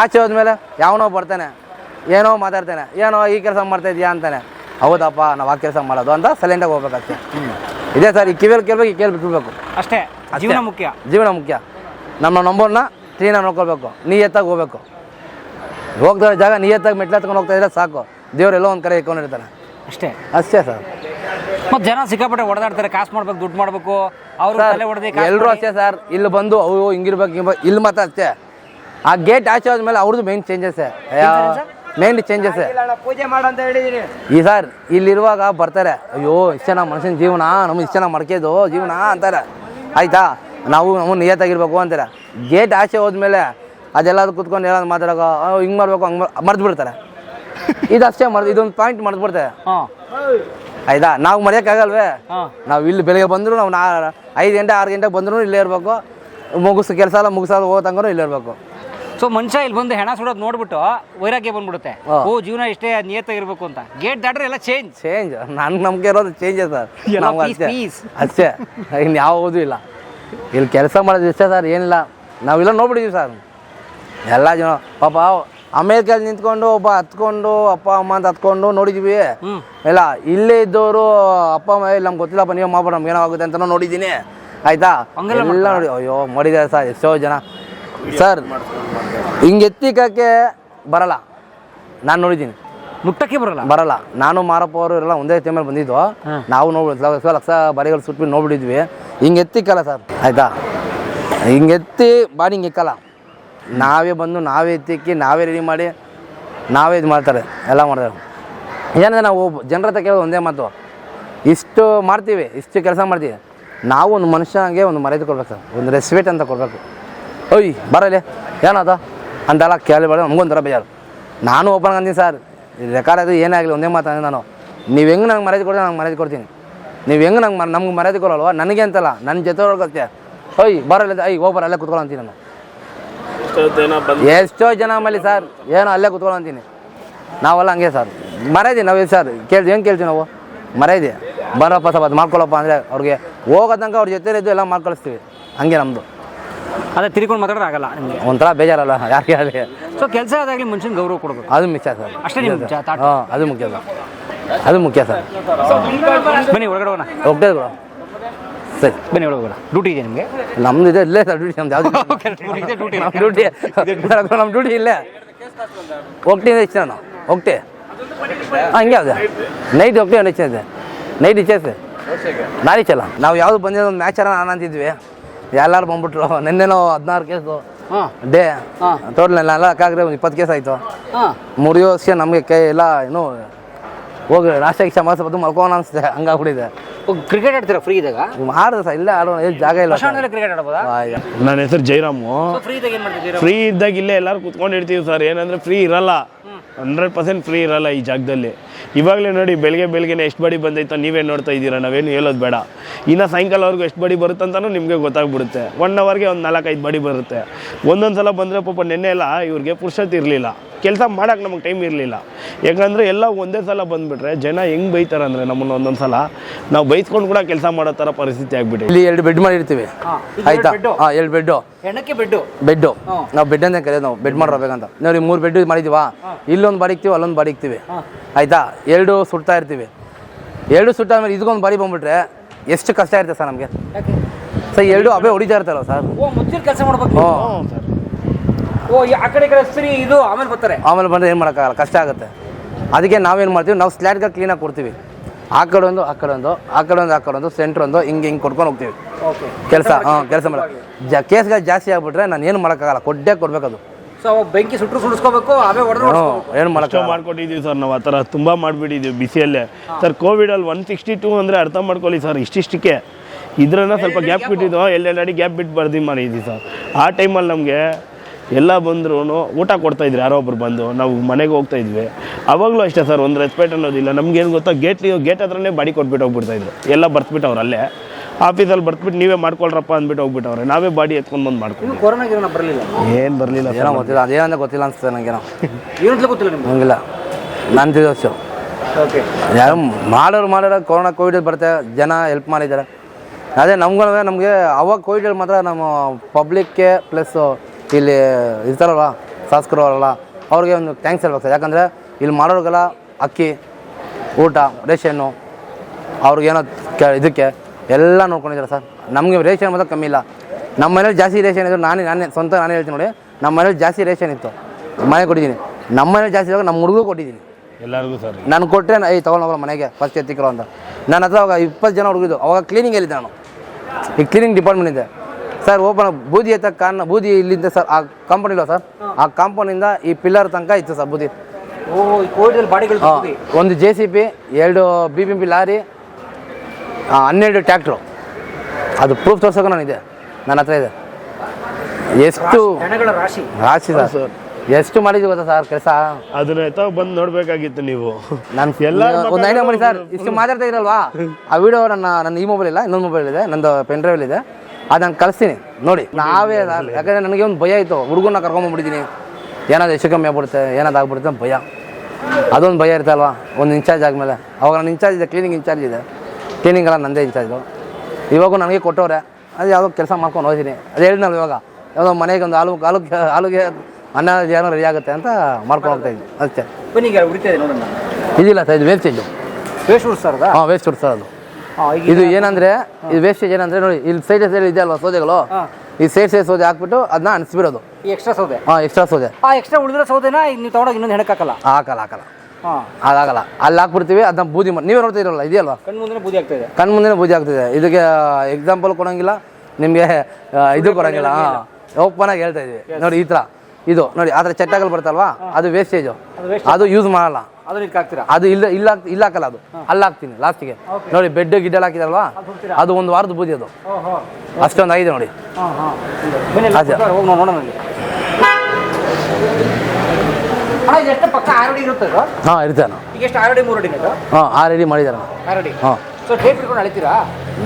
Speaker 2: ಆಚೆ ಹೋದ್ಮೇಲೆ ಯಾವನೋ ಬರ್ತಾನೆ. ಏನೋ ಮಾತಾಡ್ತಾನೆ ಏನೋ ಈ ಕೆಲಸ ಮಾಡ್ತಾ ಇದೆಯಾ ಅಂತಾನೆ. ಹೌದಪ್ಪ ನಾವು ಆ ಕೆಲಸ ಮಾಡೋದು ಅಂತ ಸೈಲೆಂಟಾಗಿ ಹೋಗ್ಬೇಕಷ್ಟೇ ಇದೇ ಸರ್ ಈ ಕಿವಿಯಲ್ಲಿ ಕೇಳಬೇಕು ಈ ಕೇಳಿ ಬಿಟ್ಬಿಡ್ಬೇಕು.
Speaker 3: ಅಷ್ಟೇ ಜೀವನ ಮುಖ್ಯ.
Speaker 2: ಜೀವನ ಮುಖ್ಯ. ನಮ್ಮ ನಂಬರ್ನ ಕ್ಲೀನಾಗಿ ನೋಡ್ಕೊಳ್ಬೇಕು ನೀಯತ್ತಾಗಿ ಹೋಗ್ಬೇಕು. ಹೋಗ್ತಾ ಜಾಗ ನೀ ಎತ್ತಾಗಿ ಮೆಟ್ಲು ಹತ್ಕೊಂಡು ಹೋಗ್ತಾ ಇದ್ರೆ ಸಾಕು. ದೇವ್ರು ಎಲ್ಲೋ ಒಂದು ಕಡೆ ಇಟ್ಕೊಂಡಿರ್ತಾನೆ
Speaker 3: ಅಷ್ಟೇ.
Speaker 2: ಅಷ್ಟೇ ಸರ್.
Speaker 3: ಮತ್ತೆ ಜನ ಸಿಕ್ಕಾಪಟ್ಟೆ ಹೊಡೆದಾಡ್ತಾರೆ ಕಾಸು ಮಾಡ್ಬೇಕು ದುಡ್ಡು ಮಾಡಬೇಕು. ಅವರು ತಲೆ ಹೊಡೆದಿ
Speaker 2: ಎಲ್ಲರೂ ಅಷ್ಟೇ ಸರ್. ಇಲ್ಲಿ ಬಂದು ಅವು ಹಿಂಗಿರ್ಬೇಕು ಹಿಂಗೆ ಇಲ್ಲಿ ಮಾತ್ರ ಅಷ್ಟೇ. ಆ ಗೇಟ್ ಆಚೆ ಆದ್ಮೇಲೆ ಅವ್ರದ್ದು ಮೇನ್ ಚೇಂಜಸ್ ಮೇನ್ ಚೇಂಜಸ್
Speaker 3: ಪೂಜೆ ಮಾಡು ಅಂತ ಹೇಳಿದೀನಿ.
Speaker 2: ಈ ಸರ್ ಇಲ್ಲಿರುವಾಗ ಬರ್ತಾರೆ ಅಯ್ಯೋ ಇಷ್ಟು ಚೆನ್ನಾಗಿ ಮನುಷ್ಯನ ಜೀವನ ನಮ್ಗೆ ಇಷ್ಟು ಚೆನ್ನಾಗಿ ಮಡ್ಕೋದು ಜೀವನ ಅಂತಾರೆ. ಆಯ್ತಾ? ನಾವು ನಾವು ನಿಯತ್ತಾಗಿರ್ಬೇಕು ಅಂತಾರೆ. ಗೇಟ್ ಆಚೆ ಹೋದ್ಮೇಲೆ ಅದೆಲ್ಲ ಕುತ್ಕೊಂಡು ಏನಾದ್ರು ಮಾತಾಡೋಕೆ ಹಿಂಗೆ ಮಾಡ್ಬೇಕು ಹಂಗೆ ಮರ್ತು ಬಿಡ್ತಾರೆ <laughs> ಇದಷ್ಟೇ ಮರ್ದು ಇದೊಂದು ಪಾಯಿಂಟ್ ಮರ್ದ್ಬಿಡ್ತೆ.
Speaker 3: ಬಿಡ್ತಾರೆ
Speaker 2: ಆಯ್ತಾ? ನಾವು ಮರೆಯೋಕ್ಕಾಗಲ್ವೇ? ನಾವು ಇಲ್ಲಿ ಬೆಳಿಗ್ಗೆ ಬಂದರೂ ನಾವು ನಾ ಐದು ಗಂಟೆ ಆರು ಗಂಟೆಗೆ ಬಂದರೂ ಇಲ್ಲೇ ಇರಬೇಕು. ಮುಗಿಸ್ ಕೆಲಸ ಎಲ್ಲ ಮುಗಿಸೋದು ಹೋಗೋ ತನಕ ಇಲ್ಲೇ ಇರಬೇಕು.
Speaker 3: ಸೊ ಮನುಷ್ಯ ಇಲ್ಲಿ ಬಂದು ಹೆಣ ಸುಡೋದು ನೋಡ್ಬಿಟ್ಟು ವೈರಾಗ್ಯ ಬಂದ್ಬಿಡುತ್ತೆ. ಓ ಜೀವನ ಇಷ್ಟೇ ನಿಯತ್ತಾಗಿರ್ಬೇಕು ಅಂತ. ಗೇಟ್ ದಾಟ್ರೆ ಎಲ್ಲ ಚೇಂಜ್
Speaker 2: ಚೇಂಜ್ ನನ್ಗೆ ನಮ್ಗೆ ಇರೋದು ಚೇಂಜ್ ಸರ್.
Speaker 3: peace,
Speaker 2: ಅಷ್ಟೇ.
Speaker 3: peace.
Speaker 2: ಅಷ್ಟೇ. ಇನ್ನು ಯಾವುದೂ ಇಲ್ಲ. ಇಲ್ಲಿ ಕೆಲಸ ಮಾಡೋದು ಇಷ್ಟೇ ಸರ್? ಏನಿಲ್ಲ. ನಾವೆಲ್ಲ ನೋಡ್ಬಿಟ್ಟಿದ್ದೀವಿ ಸರ್. ಎಲ್ಲ ಜನ. ಪಾಪ ಅಮೇರಿಕಲ್ಲಿ ನಿಂತ್ಕೊಂಡು ಒಬ್ಬ ಹತ್ಕೊಂಡು ಅಪ್ಪ ಅಮ್ಮ ಅಂತ ಹತ್ಕೊಂಡು ನೋಡಿದ್ವಿ.
Speaker 3: ಹ್ಮ್.
Speaker 2: ಇಲ್ಲ ಇಲ್ಲೇ ಇದ್ದವರು ಅಪ್ಪ ಅಮ್ಮ ಇಲ್ಲಿ ನಮ್ಗೆ ಗೊತ್ತಿಲ್ಲಪ್ಪ ನೀವು ಅಮ್ಮ ನಮ್ಗೆ ಏನೋ ಆಗುತ್ತೆ ಅಂತ ನೋಡಿದ್ದೀನಿ. ಆಯ್ತಾ?
Speaker 3: ಹಂಗೆಲ್ಲ
Speaker 2: ಎಲ್ಲ ನೋಡಿ. ಅಯ್ಯೋ ಮಾಡಿದ್ದಾರೆ ಸರ್ ಎಷ್ಟೋ ಜನ. ಸರ್ ಹಿಂಗೆ ಎತ್ತಿಕಕ್ಕೆ ಬರಲ್ಲ. ನಾನು ನೋಡಿದ್ದೀನಿ.
Speaker 3: ಮುಟ್ಟಕ್ಕೆ ಬರಲ್ಲ?
Speaker 2: ಬರಲ್ಲ. ನಾನು ಮಾರಪ್ಪ ಅವರು ಎಲ್ಲ ಒಂದೇ ಟೈಮಲ್ಲಿ ಬಂದಿದ್ದು. ನಾವು ನೋಡ್ಬಿಟ್ಟು ಲಕ್ಷ ಲಕ್ಷ ಬಾಡಿಗಳು ಸುಟ್ಬಿಟ್ಟು ನೋಡ್ಬಿಟ್ಟಿದ್ವಿ. ಹಿಂಗೆ ಎತ್ತಿಕ್ಕಲ್ಲ ಸರ್. ಆಯಿತಾ? ಹಿಂಗೆ ಎತ್ತಿ ಬಾಡಿ ಹಿಂಗೆ ಇಕ್ಕಲ್ಲ ನಾವೇ ಬಂದು ನಾವೇ ಎತ್ತಿಕ್ಕಿ ನಾವೇ ರೆಡಿ ಮಾಡಿ ನಾವೇ ಇದು ಮಾಡ್ತಾರೆ. ಎಲ್ಲ ಮಾಡ್ತಾರೆ. ಏನಂದ್ರೆ ನಾವು ಜನರ ಹತ್ರ ಕೇಳೋದು ಒಂದೇ ಮಾತು. ಇಷ್ಟು ಮಾಡ್ತೀವಿ ಇಷ್ಟು ಕೆಲಸ ಮಾಡ್ತೀವಿ. ನಾವು ಒಂದು ಮನುಷ್ಯನಿಗೆ ಒಂದು ಮರ್ಯಾದೆ ಕೊಡ್ಬೇಕು ಸರ್. ಒಂದು ರೆಸ್ಪೆಕ್ಟ್ ಅಂತ ಕೊಡಬೇಕು. ಓಯ್, ಬರಲಿ. ಏನದ? ಅಂತೆಲ್ಲ ಕೇಳಿಬೇಡ ನಮಗೊಂಥರ ಬೇಜಾರು ನಾನು ಓಪನ್ ಅಂತೀನಿ ಸರ್. ರೆಕಾರ್ಡ್ ಅದು ಏನೇ ಆಗಲಿ ಒಂದೇ ಮಾತು ನಾನು. ನೀವು ಹೆಂಗೆ ನಂಗೆ ಮರ್ಯಾದೆ ಕೊಡ್ತೀನಿ ನಂಗೆ ಮರ್ಯಾದೆ ಕೊಡ್ತೀನಿ. ನೀವು ಹೆಂಗೆ ನಂಗೆ ನಮ್ಗೆ ಮರ್ಯಾದೆ ಕೊಡಲ್ವ? ನನಗೆ ಅಂತಲ್ಲ ನನ್ನ ಜೊತೆ ಒಳಗತ್ತೆ ಓಯ್ ಬರಲ್ಲ ಐ ಓಪನ್ ಅಲ್ಲೇ ಕುತ್ಕೊಳ್ಳೋ ಅಂತೀನಿ ನಾನು. ಎಷ್ಟೋ ಜನ ಮಲ್ಲಿ ಸರ್, ಏನೋ ಅಲ್ಲೇ ಕುತ್ಕೊಳ್ಳೋ ಅಂತೀನಿ. ನಾವೆಲ್ಲ ಹಂಗೆ ಸರ್. ಮರ್ಯಾದೆ, ನಾವು ಸರ್, ಕೇಳ್ತೀವಿ, ಹೆಂಗೆ ಕೇಳ್ತೀವಿ ನಾವು? ಮರ್ಯಾದೆ. ಬರಪ್ಪ ಸ್ವಲ್ಪ ಅದು ಮಾಡ್ಕೊಳ್ಳಪ್ಪ ಅಂದರೆ ಅವ್ರಿಗೆ ಹೋಗೋ ತನಕ ಅವ್ರ ಜೊತೆ ಇದ್ದು ಎಲ್ಲ ಮಾಡ್ಕೊಳಿಸ್ತೀವಿ. ಹಂಗೆ ನಮ್ಮದು
Speaker 3: ಅದೇ ತಿರ್ಕೊಂಡು ಮಾತಾಡೋದು ಆಗಲ್ಲ ನಿಮಗೆ.
Speaker 2: ಒಂಥರ ಬೇಜಾರಲ್ಲ ಯಾರಿಗೆ ಹೇಳಿ
Speaker 3: ಸೊ ಕೆಲಸ ಆದಾಗಲಿ ಮನುಷ್ಯನ ಗೌರವ ಕೊಡಬೇಕು.
Speaker 2: ಅದು ಮುಖ್ಯ ಸರ್.
Speaker 3: ಅಷ್ಟೇ ನಿಮ್ಮ ತಾಟ.
Speaker 2: ಹಾಂ ಅದು ಮುಖ್ಯ ಸರ್. ಅದು ಮುಖ್ಯ ಸರ್.
Speaker 3: ಬನ್ನಿ ಒಳಗಡೆ ಹೋಗೋಣ.
Speaker 2: ಹೋಗ್ತೇವೆ ಗುರು ಸರಿ.
Speaker 3: ಬನ್ನಿ ಒಳಗೆ ಹೋಗೋಣ. ಡ್ಯೂಟಿ ಇದೆ ನಿಮಗೆ?
Speaker 2: ನಮ್ದು ಇದೆ ಇಲ್ಲೇ ಸರ್ ಡ್ಯೂಟಿ ನಮ್ದು. ಯಾವ್ದು
Speaker 3: ಡ್ಯೂಟಿ
Speaker 2: ನಮ್ಮ ಡ್ಯೂಟಿ ನಮ್ಮ ಡ್ಯೂಟಿ ಇಲ್ಲೇ? ಹೋಗ್ತೀನಿ ಇಷ್ಟ ನಾನು. ಹೋಗ್ತೆ. ಹಾಂ ಹಿಂಗೆ ಯಾವ್ದು? ನೈಟ್ ಹೋಗ್ತೀವಿ ಇಷ್ಟ ಇದೆ. ನೈಟ್ ಇಚ್ಛೆ ನಾಳೆ ಇಚ್ಛಲ್ಲ ನಾವು ಯಾವುದು ಬಂದಿರೋ ಒಂದು ಮ್ಯಾಚ್ ನಾನು ಅಂತಿದ್ವಿ. ಎಲ್ಲರೂ ಬಂದ್ಬಿಟ್ರು? ನಿನ್ನೆನೋ ಹದಿನಾರು ಕೇಸು.
Speaker 3: ಹಾಂ.
Speaker 2: ಡೇ.
Speaker 3: ಹಾಂ.
Speaker 2: ಟೋಟಲ್ ಎಲ್ಲ ಹಾಕಾಗ್ರೆ ಒಂದು ಇಪ್ಪತ್ತು ಕೇಸ್ ಆಯಿತು.
Speaker 3: ಹಾಂ.
Speaker 2: ಮೂರು ವರ್ಷ ನಮಗೆ ಕೈ ಎಲ್ಲ ಏನು ಹೋಗಿ ರಾಷ್ಟ್ರೀಯ ಮಾಸ ಬಂದು ಮಲ್ಕೋಣ ಅನ್ಸುತ್ತೆ. ಹಂಗಾಗ್ಬಿಟ್ಟಿದೆ.
Speaker 3: ಕ್ರಿಕೆಟ್ ಆಡ್ತೀರಾ ಫ್ರೀ ಇದ್ದಾಗ?
Speaker 2: ಮಾಡಿದೆ ಸರ್. ಇಲ್ಲ ಆಡೋ ಎಲ್ಲಿ ಜಾಗ ಇಲ್ಲ.
Speaker 3: ಕ್ರಿಕೆಟ್ ಆಡ್ಬೋದಾ.
Speaker 4: ನನ್ನ ಹೆಸರು ಜೈರಾಮು.
Speaker 3: ಫ್ರೀ ಇದ್ದಾಗ ಏನು ಮಾಡ್ತಿದ್ದೀರಾ
Speaker 4: ಫ್ರೀ ಇದ್ದಾಗ ಇಲ್ಲೇ ಎಲ್ಲರೂ ಕುತ್ಕೊಂಡಿರ್ತೀವಿ ಸರ್. ಏನಂದ್ರೆ ಫ್ರೀ ಇರಲ್ಲ. ಹಂಡ್ರೆಡ್ ಪರ್ಸೆಂಟ್ ಫ್ರೀ ಇರಲ್ಲ ಈ ಜಾಗದಲ್ಲಿ. ಇವಾಗಲೇ ನೋಡಿ ಬೆಳಗ್ಗೆ ಬೆಳಗ್ಗೆನೇ ಎಷ್ಟು ಬಡಿ ಬಂದೈತೋ ನೀವೇ ನೋಡ್ತಾ ಇದ್ದೀರಾ ನಾವೇನು ಹೇಳೋದು ಬೇಡ. ಇನ್ನು ಸಾಯಂಕಾಲವರೆಗೂ ಎಷ್ಟು ಬಡಿ ಬರುತ್ತಂತನೂ ನಿಮಗೆ ಗೊತ್ತಾಗ್ಬಿಡುತ್ತೆ. ಒನ್ ಅವರ್ಗೆ ಒಂದು ನಾಲ್ಕೈದು ಬಡಿ ಬರುತ್ತೆ. ಒಂದೊಂದು ಸಲ ಬಂದರೆ ಪಾಪ ನೆನ್ನೆ ಎಲ್ಲ ಇವ್ರಿಗೆ ಪುರುಷತ್ ಇರಲಿಲ್ಲ. ಕೆಲಸ ಮಾಡೋಕ್ಕೆ ನಮಗೆ ಟೈಮ್ ಇರಲಿಲ್ಲ. ಯಾಕಂದರೆ ಎಲ್ಲ ಒಂದೇ ಸಲ ಬಂದುಬಿಟ್ರೆ ಜನ ಹೆಂಗೆ ಬೈತಾರೆ ಅಂದರೆ ನಮ್ಮನ್ನು ಒಂದೊಂದು ಸಲ ನಾವು ಬೈಸ್ಕೊಂಡು ಕೂಡ ಕೆಲಸ ಮಾಡೋ ಥರ ಪರಿಸ್ಥಿತಿ ಆಗ್ಬಿಡಿ
Speaker 2: ಇಲ್ಲಿ ಎರಡು ಬೆಡ್ ಮಾಡಿರ್ತೀವಿ. ಆಯ್ತಾ? ಹಾಂ ಎರಡು ಬೆಡ್ಡು
Speaker 3: ಹೆಣ್ಣಕ್ಕೆ ಬೆಡ್ಡು
Speaker 2: ಬೆಡ್ಡು ನಾವು ಬೆಡ್ ಅಂತ ಕರೆಯೋದು ನಾವು. ಬೆಡ್ ಮಾಡಿರ್ಬೇಕಂತ ನಾವು ಮೂರು ಬೆಡ್ ಮಾಡಿದ್ದೀವಾ ಇಲ್ಲೊಂದು ಬಾಡಿಗ್ತೀವಿ ಅಲ್ಲೊಂದು ಬಾಡಿಗ್ತೀವಿ ಆಯ್ತಾ? ಎರಡು ಸುಡ್ತಾ ಇರ್ತೀವಿ. ಎರಡು ಸುಟ್ಟ ಆದ್ಮೇಲೆ ಇದಕ್ಕೊಂದು ಬಾರಿ ಬಂದ್ಬಿಟ್ರೆ ಎಷ್ಟು ಕಷ್ಟ ಇರುತ್ತೆ ಸರ್ ನಮಗೆ? ಸರ್ ಎರಡು ಅವೇ ಹೊಡಿತಾ ಇರ್ತಾರಲ್ಲ ಸರ್?
Speaker 3: ಓ ಮುಚ್ಚಿನ ಕೆಲಸ ಮಾಡ್ಬೇಕು
Speaker 2: ಹ್ಞೂ
Speaker 4: ಸರ್.
Speaker 3: ಓ ಈ ಆ ಕಡೆ ಈ ಕಡೆ ಸರಿ ಇದು ಆಮೇಲೆ ಬರ್ತಾರೆ.
Speaker 2: ಆಮೇಲೆ ಬಂದರೆ ಏನು ಮಾಡೋಕ್ಕಾಗಲ್ಲ ಕಷ್ಟ ಆಗುತ್ತೆ. ಅದಕ್ಕೆ ನಾವೇನು ಮಾಡ್ತೀವಿ ನಾವು ಸ್ಲ್ಯಾಟ್ಗಳು ಕ್ಲೀನಾಗಿ ಕೊಡ್ತೀವಿ. ಆ ಕಡೆ ಒಂದು ಆ ಕಡೆ ಒಂದು ಆ ಕಡೆ ಒಂದು ಆ ಕಡೆ ಒಂದು ಸೆಂಟ್ರ್ ಒಂದು ಹಿಂಗೆ ಹಿಂಗೆ ಕೊಡ್ಕೊಂಡು ಹೋಗ್ತೀವಿ.
Speaker 3: ಓಕೆ.
Speaker 2: ಕೆಲಸ ಹಾಂ ಕೆಲಸ ಮಾಡ ಜ ಕೇಸ್ಗಳು ಜಾಸ್ತಿ ಆಗಿಬಿಟ್ರೆ ನಾನು ಏನು ಮಾಡೋಕ್ಕಾಗಲ್ಲ ಕೊಡ್ಡೇ ಕೊಡ್ಬೇಕದು.
Speaker 3: ಸೊ ಅವಾಗ ಬೆಂಕಿ ಸುಟ್ಟರು ಸುಡಿಸ್ಕೋಬೇಕು ಹೊಡೆದು
Speaker 2: ಏನು ಮಾಡಕ್ಕೆ
Speaker 4: ಮಾಡ್ಕೊಟ್ಟಿದ್ದೀವಿ ಸರ್ ನಾವು ಆ ಥರ ತುಂಬ ಮಾಡಿಬಿಟ್ಟಿದ್ದೀವಿ ಬಿಸಿಯಲ್ಲೇ. ಸರ್ ಕೋವಿಡಲ್ಲಿ ಒನ್ ಸಿಕ್ಸ್ಟಿ ಟೂ ಅಂದರೆ ಅರ್ಥ ಮಾಡ್ಕೊಳ್ಳಿ ಸರ್ ಇಷ್ಟಿಷ್ಟಕ್ಕೆ. ಇದ್ರನ್ನ ಸ್ವಲ್ಪ ಗ್ಯಾಪ್ ಬಿಟ್ಟಿದ್ದು ಎಲ್ಲೆಲ್ಲ ಅಡಿ ಗ್ಯಾಪ್ ಬಿಟ್ಟು ಬರ್ದಿ ಮಾಡಿದ್ದೀವಿ ಸರ್. ಆ ಟೈಮಲ್ಲಿ ನಮಗೆ ಎಲ್ಲ ಬಂದ್ರೂ ಊಟ ಕೊಡ್ತಾ ಇದ್ರು ಯಾರೋ ಒಬ್ರು ಬಂದು. ನಾವು ಮನೆಗೆ ಹೋಗ್ತಾ ಇದ್ವಿ. ಅವಾಗಲೂ ಅಷ್ಟೇ ಸರ್ ಒಂದು ರೆಸ್ಪೆಕ್ಟ್ ಅನ್ನೋದಿಲ್ಲ. ನಮ್ಗೇನು ಗೊತ್ತಾ ಗೇಟ್ ಗೇಟ್ ಹತ್ರನೇ ಬಾಡಿ ಕೊಟ್ಬಿಟ್ಟು ಹೋಗ್ಬಿಡ್ತಾ ಇದ್ರು. ಎಲ್ಲ ಬರ್ತ್ಬಿಟ್ಟವ್ರು ಅಲ್ಲೇ. ಆಫೀಸಲ್ಲಿ ಬರ್ತ್ಬಿಟ್ಟು ನೀವೇ ಮಾಡ್ಕೊಳ್ರಪ್ಪ ಅಂದ್ಬಿಟ್ಟು ಹೋಗ್ಬಿಟ್ಟವ್ರೆ. ನಾವೇ ಬಾಡಿ ಎತ್ಕೊಂಡು ಬಂದು ಮಾಡ್ಕೊಂಡು
Speaker 3: ಕೊರೋನಾ ಗಿರೋನ ಬರಲಿಲ್ಲ?
Speaker 4: ಏನು ಬರಲಿಲ್ಲ
Speaker 2: ಏನೋ ಗೊತ್ತಿಲ್ಲ ಅದೇನಂತ ಗೊತ್ತಿಲ್ಲ ಅನ್ಸುತ್ತೆ ನನಗೇನೋ
Speaker 3: ಏನಂತಲೇ ಗೊತ್ತಿಲ್ಲ ನಿಮ್ಗೆ?
Speaker 2: ಹಂಗಿಲ್ಲ. ನನ್ನ
Speaker 3: ಓಕೆ
Speaker 2: ಯಾರು ಮಾಡೋರು ಮಾಡೋರು ಕೊರೋನಾ ಕೋವಿಡ್ ಬರುತ್ತೆ ಜನ ಹೆಲ್ಪ್ ಮಾಡಿದ್ದಾರೆ. ಅದೇ ನಮ್ಗಳು ನಮಗೆ ಅವಾಗ ಕೋವಿಡಲ್ಲಿ ಮಾತ್ರ ನಮ್ಮ ಪಬ್ಲಿಕ್ಗೆ ಪ್ಲಸ್ ಇಲ್ಲಿ ಇರ್ತಾರಲ್ಲ ಶಾಸಕರು ಅವರಲ್ಲ ಅವ್ರಿಗೆ ಒಂದು ಥ್ಯಾಂಕ್ಸ್ ಹೇಳ್ಬೇಕು ಸರ್. ಯಾಕಂದರೆ ಇಲ್ಲಿ ಮಾಡೋರಿಗೆಲ್ಲ ಅಕ್ಕಿ ಊಟ ರೇಷನ್ನು ಅವ್ರಿಗೇನೋ ಕೆ ಇದಕ್ಕೆ ಎಲ್ಲ ನೋಡ್ಕೊಂಡಿದ್ದಾರೆ ಸರ್. ನಮಗೆ ರೇಷನ್ ಮಾತ್ರ ಕಮ್ಮಿ ಇಲ್ಲ. ನಮ್ಮ ಮನೇಲಿ ಜಾಸ್ತಿ ರೇಷನ್ ಇದ್ರು ನಾನೇ ನಾನೇ ಸ್ವಂತ ನಾನೇ ಹೇಳ್ತೀನಿ ನೋಡಿ. ನಮ್ಮ ಮನೇಲಿ ಜಾಸ್ತಿ ರೇಷನ್ ಇತ್ತು. ಮನೆ ಕೊಟ್ಟಿದ್ದೀನಿ. ನಮ್ಮ ಮನೇಲಿ ಜಾಸ್ತಿ ಇರುವಾಗ ನಮ್ಮ ಹುಡುಗರು ಕೊಟ್ಟಿದ್ದೀನಿ.
Speaker 4: ಎಲ್ಲರಿಗೂ ಸರ್.
Speaker 2: ನಾನು ಕೊಟ್ಟರೆ ಐ ತೊಗೊಂಡು ಮನೆಗೆ ಫಸ್ಟ್ ಎತ್ತಿಕ್ರು ಅಂತ. ನಾನು ಹತ್ರ ಅವಾಗ ಇಪ್ಪತ್ತು ಜನ ಹುಡುಗಿದ್ದು ಅವಾಗ ಕ್ಲೀನಿಂಗ್ ಎಲ್ಲಿದ್ದೆ ನಾನು? ಈ ಕ್ಲೀನಿಂಗ್ ಡಿಪಾರ್ಟ್ಮೆಂಟ್ ಇದೆ. ಸರ್ ಓಪನ್ ಬೂದಿ ಎತ್ತ ಕಾರಣ ಬೂದಿ ಇಲ್ಲಿಂದ ಸರ್ ಆ ಕಾಂಪೌಂಡ್ ಇಲ್ಲ ಸರ್? ಆ ಕಾಂಪೌಂಡಿಂದ ಈ ಪಿಲ್ಲರ್ ತನಕ ಇತ್ತು ಸರ್ ಬೂದಿ. ಒಂದು ಜೆ ಸಿ ಪಿ ಎರಡು ಬಿ ಬಿ ಪಿ ಲಾರಿ ಹನ್ನೆರಡು ಟ್ಯಾಕ್ಟ್ರು. ಅದು ಪ್ರೂಫ್ ತೋರ್ಸೋಕೆ ನಾನು ಇದೆ. ನನ್ನ ಹತ್ರ ಇದೆ. ಎಷ್ಟು
Speaker 3: ಹೆಣಗಳ ರಾಶಿ.
Speaker 2: ರಾಶಿ ಸರ್. ಎಷ್ಟು ಮಾಡಿದ್ವಿ ಗೊತ್ತಾ ಸರ್ ಕೆಲಸ?
Speaker 4: ಅದನ್ನ ಬಂದು ನೋಡ್ಬೇಕಾಗಿತ್ತು ನೀವು.
Speaker 2: ನಾನು
Speaker 4: ಎಲ್ಲ
Speaker 2: ಒಂದು ಐಡಿಯಾ ಮಾಡಿ ಸರ್. ಇಷ್ಟು ಮಾತಾಡ್ತಾ ಇರಲ್ವಾ? ಆ ವಿಡಿಯೋ ನನ್ನ ನನ್ನ ಈ ಮೊಬೈಲ್ ಇಲ್ಲ ಇನ್ನೊಂದು ಮೊಬೈಲ್ ಇದೆ ನಂದು ಪೆನ್ ಡ್ರೈವ್ ಇದೆ. ಅದು ನಾನು ಕಳಿಸ್ತೀನಿ. ನೋಡಿ ನಾವೇ ಅಲ್ಲ. ಯಾಕಂದ್ರೆ ನನಗೆ ಒಂದು ಭಯ ಇತ್ತು. ಹುಡುಗನ ಕರ್ಕೊಂಬಂದ್ಬಿಟ್ಟಿದ್ದೀನಿ ಏನಾದ್ರು ಹೆಚ್ಚು ಕಮ್ಮಿ ಆಗ್ಬಿಡುತ್ತೆ ಏನಾದ್ರು ಆಗ್ಬಿಡುತ್ತೆ ಅಂತ ಭಯ. ಅದೊಂದು ಭಯ ಇರ್ತಲ್ವಾ ಒಂದು ಇನ್ಚಾರ್ಜ್ ಆದಮೇಲೆ. ಅವಾಗ ನನ್ನ ಇನ್ಚಾರ್ಜ್ ಇದೆ ಕ್ಲೀನಿಂಗ್ ಇನ್ಚಾರ್ಜ್ ಇದೆ. ಕ್ಲೀನಿಂಗ್ ಎಲ್ಲ ನಂದೇ ಇದು ಇವಾಗೂ ನನಗೆ ಕೊಟ್ಟವ್ರೆ. ಅದು ಯಾವುದೋ ಕೆಲಸ ಮಾಡ್ಕೊಂಡು ಹೋಗ್ತೀನಿ ಅದು ಹೇಳಿದ್ನಲ್ಲ ಇವಾಗ. ಯಾವುದೋ ಮನೆಗೆ ಒಂದು ಹಾಲು ಹಾಲು ಹಾಲುಗೆ ಅನ್ನ ಏನೋ ರೆಡಿ ಆಗುತ್ತೆ ಅಂತ ಮಾಡ್ಕೊಂಡು ಹೋಗ್ತಾ ಇದ್ದೀನಿ. ಅಷ್ಟೇ. ಇದಿಲ್ಲ ಸರ್ ಇದು ವೇಸ್ಟೇಜು
Speaker 3: ವೇಸ್ಟ್ ಸರ್
Speaker 2: ಹಾಂ ವೇಸ್ಟ್ ಸರ್ ಅದು ಇದು ಏನಂದ್ರೆ ಇದು ವೇಸ್ಟೇಜ್ ಏನಂದ್ರೆ ನೋಡಿ ಇಲ್ಲಿ ಸೈಡ್ ಸೈಡ್ ಇದೆ ಅಲ್ವಾ ಸೌದೆಗಳು? ಈ ಸೈಡ್ ಸೈಡ್ ಸೋದೆ ಹಾಕ್ಬಿಟ್ಟು ಅದನ್ನ ಅನಿಸ್ಬಿಡೋದು.
Speaker 3: ಎಕ್ಸ್ಟ್ರಾ ಸೌದೆ?
Speaker 2: ಹಾಂ ಎಕ್ಸ್ಟ್ರಾ ಸೌದೆ.
Speaker 3: ಆ ಎಕ್ಸ್ಟ್ರಾ ಉಳಿದಿರೋ ಸೌದೆನ ನೀವು ತಗೊಂಡೋಗಿ ಇನ್ನೊಂದು ಹೆಣಕ್ಕೆ ಹಾಕಲ್ಲ
Speaker 2: ಹಾಕಲ್ಲ. ಅದಾಗಲ್ಲ ಅಲ್ಲಿ ಹಾಕ್ಬಿಡ್ತೀವಿ ಅದನ್ನ ಬೂದಿ ಮಾಡಿ ನೀವೇ ನೋಡ್ತಾ ಇರಲ್ಲ ಇದೆಯಲ್ವಾ?
Speaker 3: ಕಣ್ಣು ಮುಂದೆ ಬೂದಿ ಆಗ್ತಿದೆ ಇದೆ.
Speaker 2: ಕಣ್ಣು ಮುಂದೆ ಬೂದಿ ಆಗ್ತಿದೆ ಇದಕ್ಕೆ ಎಕ್ಸಾಂಪಲ್ ಕೊಡೋಂಗಿಲ್ಲ. ನಿಮಗೆ ಇದು ಕೊಡೋಂಗಿಲ್ಲ ಹಾಂ. ಓಪನ್ ಆಗಿ ಹೇಳ್ತಾ ಇದ್ದೀವಿ ನೋಡಿ ಈ ಥರ ಇದು ನೋಡಿ ಆ ಥರ ಚಟ್ಟಾಗಲ್ ಬರ್ತಲ್ವಾ ಅದು ವೇಸ್ಟೇಜು
Speaker 3: ಅದು
Speaker 2: ಯೂಸ್ ಮಾಡಲ್ಲ. ಅದು ಇಲ್ಲ ಇಲ್ಲ ಇಲ್ಲ ಹಾಕಲ್ಲ ಅದು. ಅಲ್ಲಿ ಹಾಕ್ತೀನಿ ಲಾಸ್ಟಿಗೆ ನೋಡಿ ಬೆಡ್ ಗಿಡ್ಡಲ್ಲಿ ಹಾಕಿದಲ್ವಾ ಅದು ಒಂದು ವಾರದ ಬೂದಿ ಅದು. ಅಷ್ಟೊಂದು ಆಗಿದೆ ನೋಡಿ. ಅದೇ.
Speaker 3: ಕೂತ್ಕೊಳ್ಳಿ, ಹೋಗಿ ನಾವು ನೋಡೋಣ ಅಲ್ಲಿ ಅಣ್ಣ ಇದು ಎಷ್ಟು ಪಕ್ಕ ಆರು ಅಡಿ ಇರುತ್ತೆ ಇದು
Speaker 2: ಹಾಂ ಇರ್ತೇನೆ
Speaker 3: ಈಗ ಎಷ್ಟು ಆರು ಅಡಿ ಮೂರು ಅಡಿ ಇದು
Speaker 2: ಹಾಂ ಆ ರೆಡಿ ಮಾಡಿದ್ದಾರೆ
Speaker 3: ಆರು ಅಡಿ.
Speaker 2: ಹಾಂ.
Speaker 3: ಸೊ ಟೇಪ್ ಇಟ್ಕೊಂಡು ಅಳಿತೀರಾ?